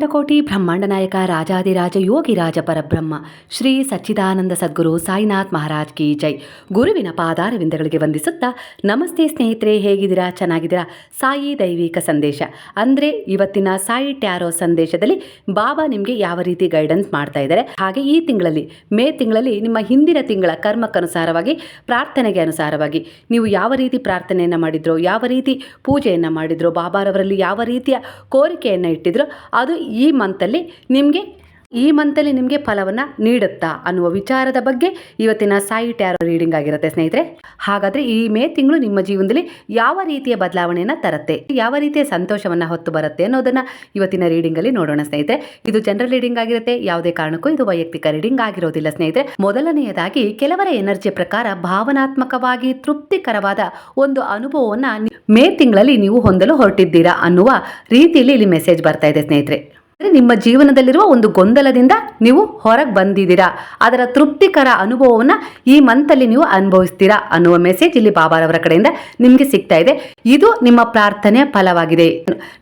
ಅಖಂಡಕೋಟಿ ಬ್ರಹ್ಮಾಂಡ ನಾಯಕ ರಾಜಾದಿರಾಜ ಯೋಗಿರಾಜ ಪರಬ್ರಹ್ಮ, ಶ್ರೀ ಸಚ್ಚಿದಾನಂದ ಸದ್ಗುರು ಸಾಯಿನಾಥ್ ಮಹಾರಾಜ್ ಕಿ ಜೈ. ಗುರುವಿನ ಪಾದಾರವಿಂದಗಳಿಗೆ ವಂದಿಸುತ್ತಾ, ನಮಸ್ತೆ ಸ್ನೇಹಿತರೆ, ಹೇಗಿದ್ದೀರಾ? ಚೆನ್ನಾಗಿದ್ದೀರಾ? ಸಾಯಿ ದೈವಿಕ ಸಂದೇಶ. ಅಂದರೆ ಇವತ್ತಿನ ಸಾಯಿ ಟ್ಯಾರೋ ಸಂದೇಶದಲ್ಲಿ ಬಾಬಾ ನಿಮಗೆ ಯಾವ ರೀತಿ ಗೈಡೆನ್ಸ್ ಮಾಡ್ತಾ ಇದ್ದಾರೆ? ಹಾಗೆ ಈ ತಿಂಗಳಲ್ಲಿ, ಮೇ ತಿಂಗಳಲ್ಲಿ ನಿಮ್ಮ ಹಿಂದಿನ ತಿಂಗಳ ಕರ್ಮಕ್ಕನುಸಾರವಾಗಿ, ಪ್ರಾರ್ಥನೆಗೆ ಅನುಸಾರವಾಗಿ, ನೀವು ಯಾವ ರೀತಿ ಪ್ರಾರ್ಥನೆಯನ್ನು ಮಾಡಿದ್ರೋ, ಯಾವ ರೀತಿ ಪೂಜೆಯನ್ನು ಮಾಡಿದ್ರೋ, ಬಾಬಾರವರಲ್ಲಿ ಯಾವ ರೀತಿಯ ಕೋರಿಕೆಯನ್ನು ಇಟ್ಟಿದ್ರೋ, ಅದು ಈ ಮಂತಲ್ಲಿ ನಿಮಗೆ, ಈ ಮಂತಲ್ಲಿ ನಿಮಗೆ ಫಲವನ್ನು ನೀಡುತ್ತಾ ಅನ್ನುವ ವಿಚಾರದ ಬಗ್ಗೆ ಇವತ್ತಿನ ಸಾಯಿ ಟ್ಯಾರೋ ರೀಡಿಂಗ್ ಆಗಿರುತ್ತೆ ಸ್ನೇಹಿತರೆ. ಹಾಗಾದರೆ ಈ ಮೇ ತಿಂಗಳು ನಿಮ್ಮ ಜೀವನದಲ್ಲಿ ಯಾವ ರೀತಿಯ ಬದಲಾವಣೆಯನ್ನು ತರುತ್ತೆ, ಯಾವ ರೀತಿಯ ಸಂತೋಷವನ್ನು ಹೊತ್ತು ಬರುತ್ತೆ ಅನ್ನೋದನ್ನು ಇವತ್ತಿನ ರೀಡಿಂಗಲ್ಲಿ ನೋಡೋಣ ಸ್ನೇಹಿತರೆ. ಇದು ಜನರಲ್ ರೀಡಿಂಗ್ ಆಗಿರುತ್ತೆ, ಯಾವುದೇ ಕಾರಣಕ್ಕೂ ಇದು ವೈಯಕ್ತಿಕ ರೀಡಿಂಗ್ ಆಗಿರೋದಿಲ್ಲ ಸ್ನೇಹಿತರೆ. ಮೊದಲನೆಯದಾಗಿ ಕೆಲವರ ಎನರ್ಜಿ ಪ್ರಕಾರ ಭಾವನಾತ್ಮಕವಾಗಿ ತೃಪ್ತಿಕರವಾದ ಒಂದು ಅನುಭವವನ್ನು ಮೇ ತಿಂಗಳಲ್ಲಿ ನೀವು ಹೊಂದಲು ಹೊರಟಿದ್ದೀರಾ ಅನ್ನುವ ರೀತಿಯಲ್ಲಿ ಇಲ್ಲಿ ಮೆಸೇಜ್ ಬರ್ತಾ ಇದೆ ಸ್ನೇಹಿತರೆ. ನಿಮ್ಮ ಜೀವನದಲ್ಲಿರುವ ಒಂದು ಗೊಂದಲದಿಂದ ನೀವು ಹೊರಗೆ ಬಂದಿದ್ದೀರಾ? ಅದರ ತೃಪ್ತಿಕರ ಅನುಭವವನ್ನು ಈ ಮಂತಲ್ಲಿ ನೀವು ಅನುಭವಿಸ್ತೀರಾ ಅನ್ನುವ ಮೆಸೇಜ್ ಇಲ್ಲಿ ಬಾಬಾರವರ ಕಡೆಯಿಂದ ನಿಮಗೆ ಸಿಗ್ತಾ ಇದೆ. ಇದು ನಿಮ್ಮ ಪ್ರಾರ್ಥನೆಯ ಫಲವಾಗಿದೆ.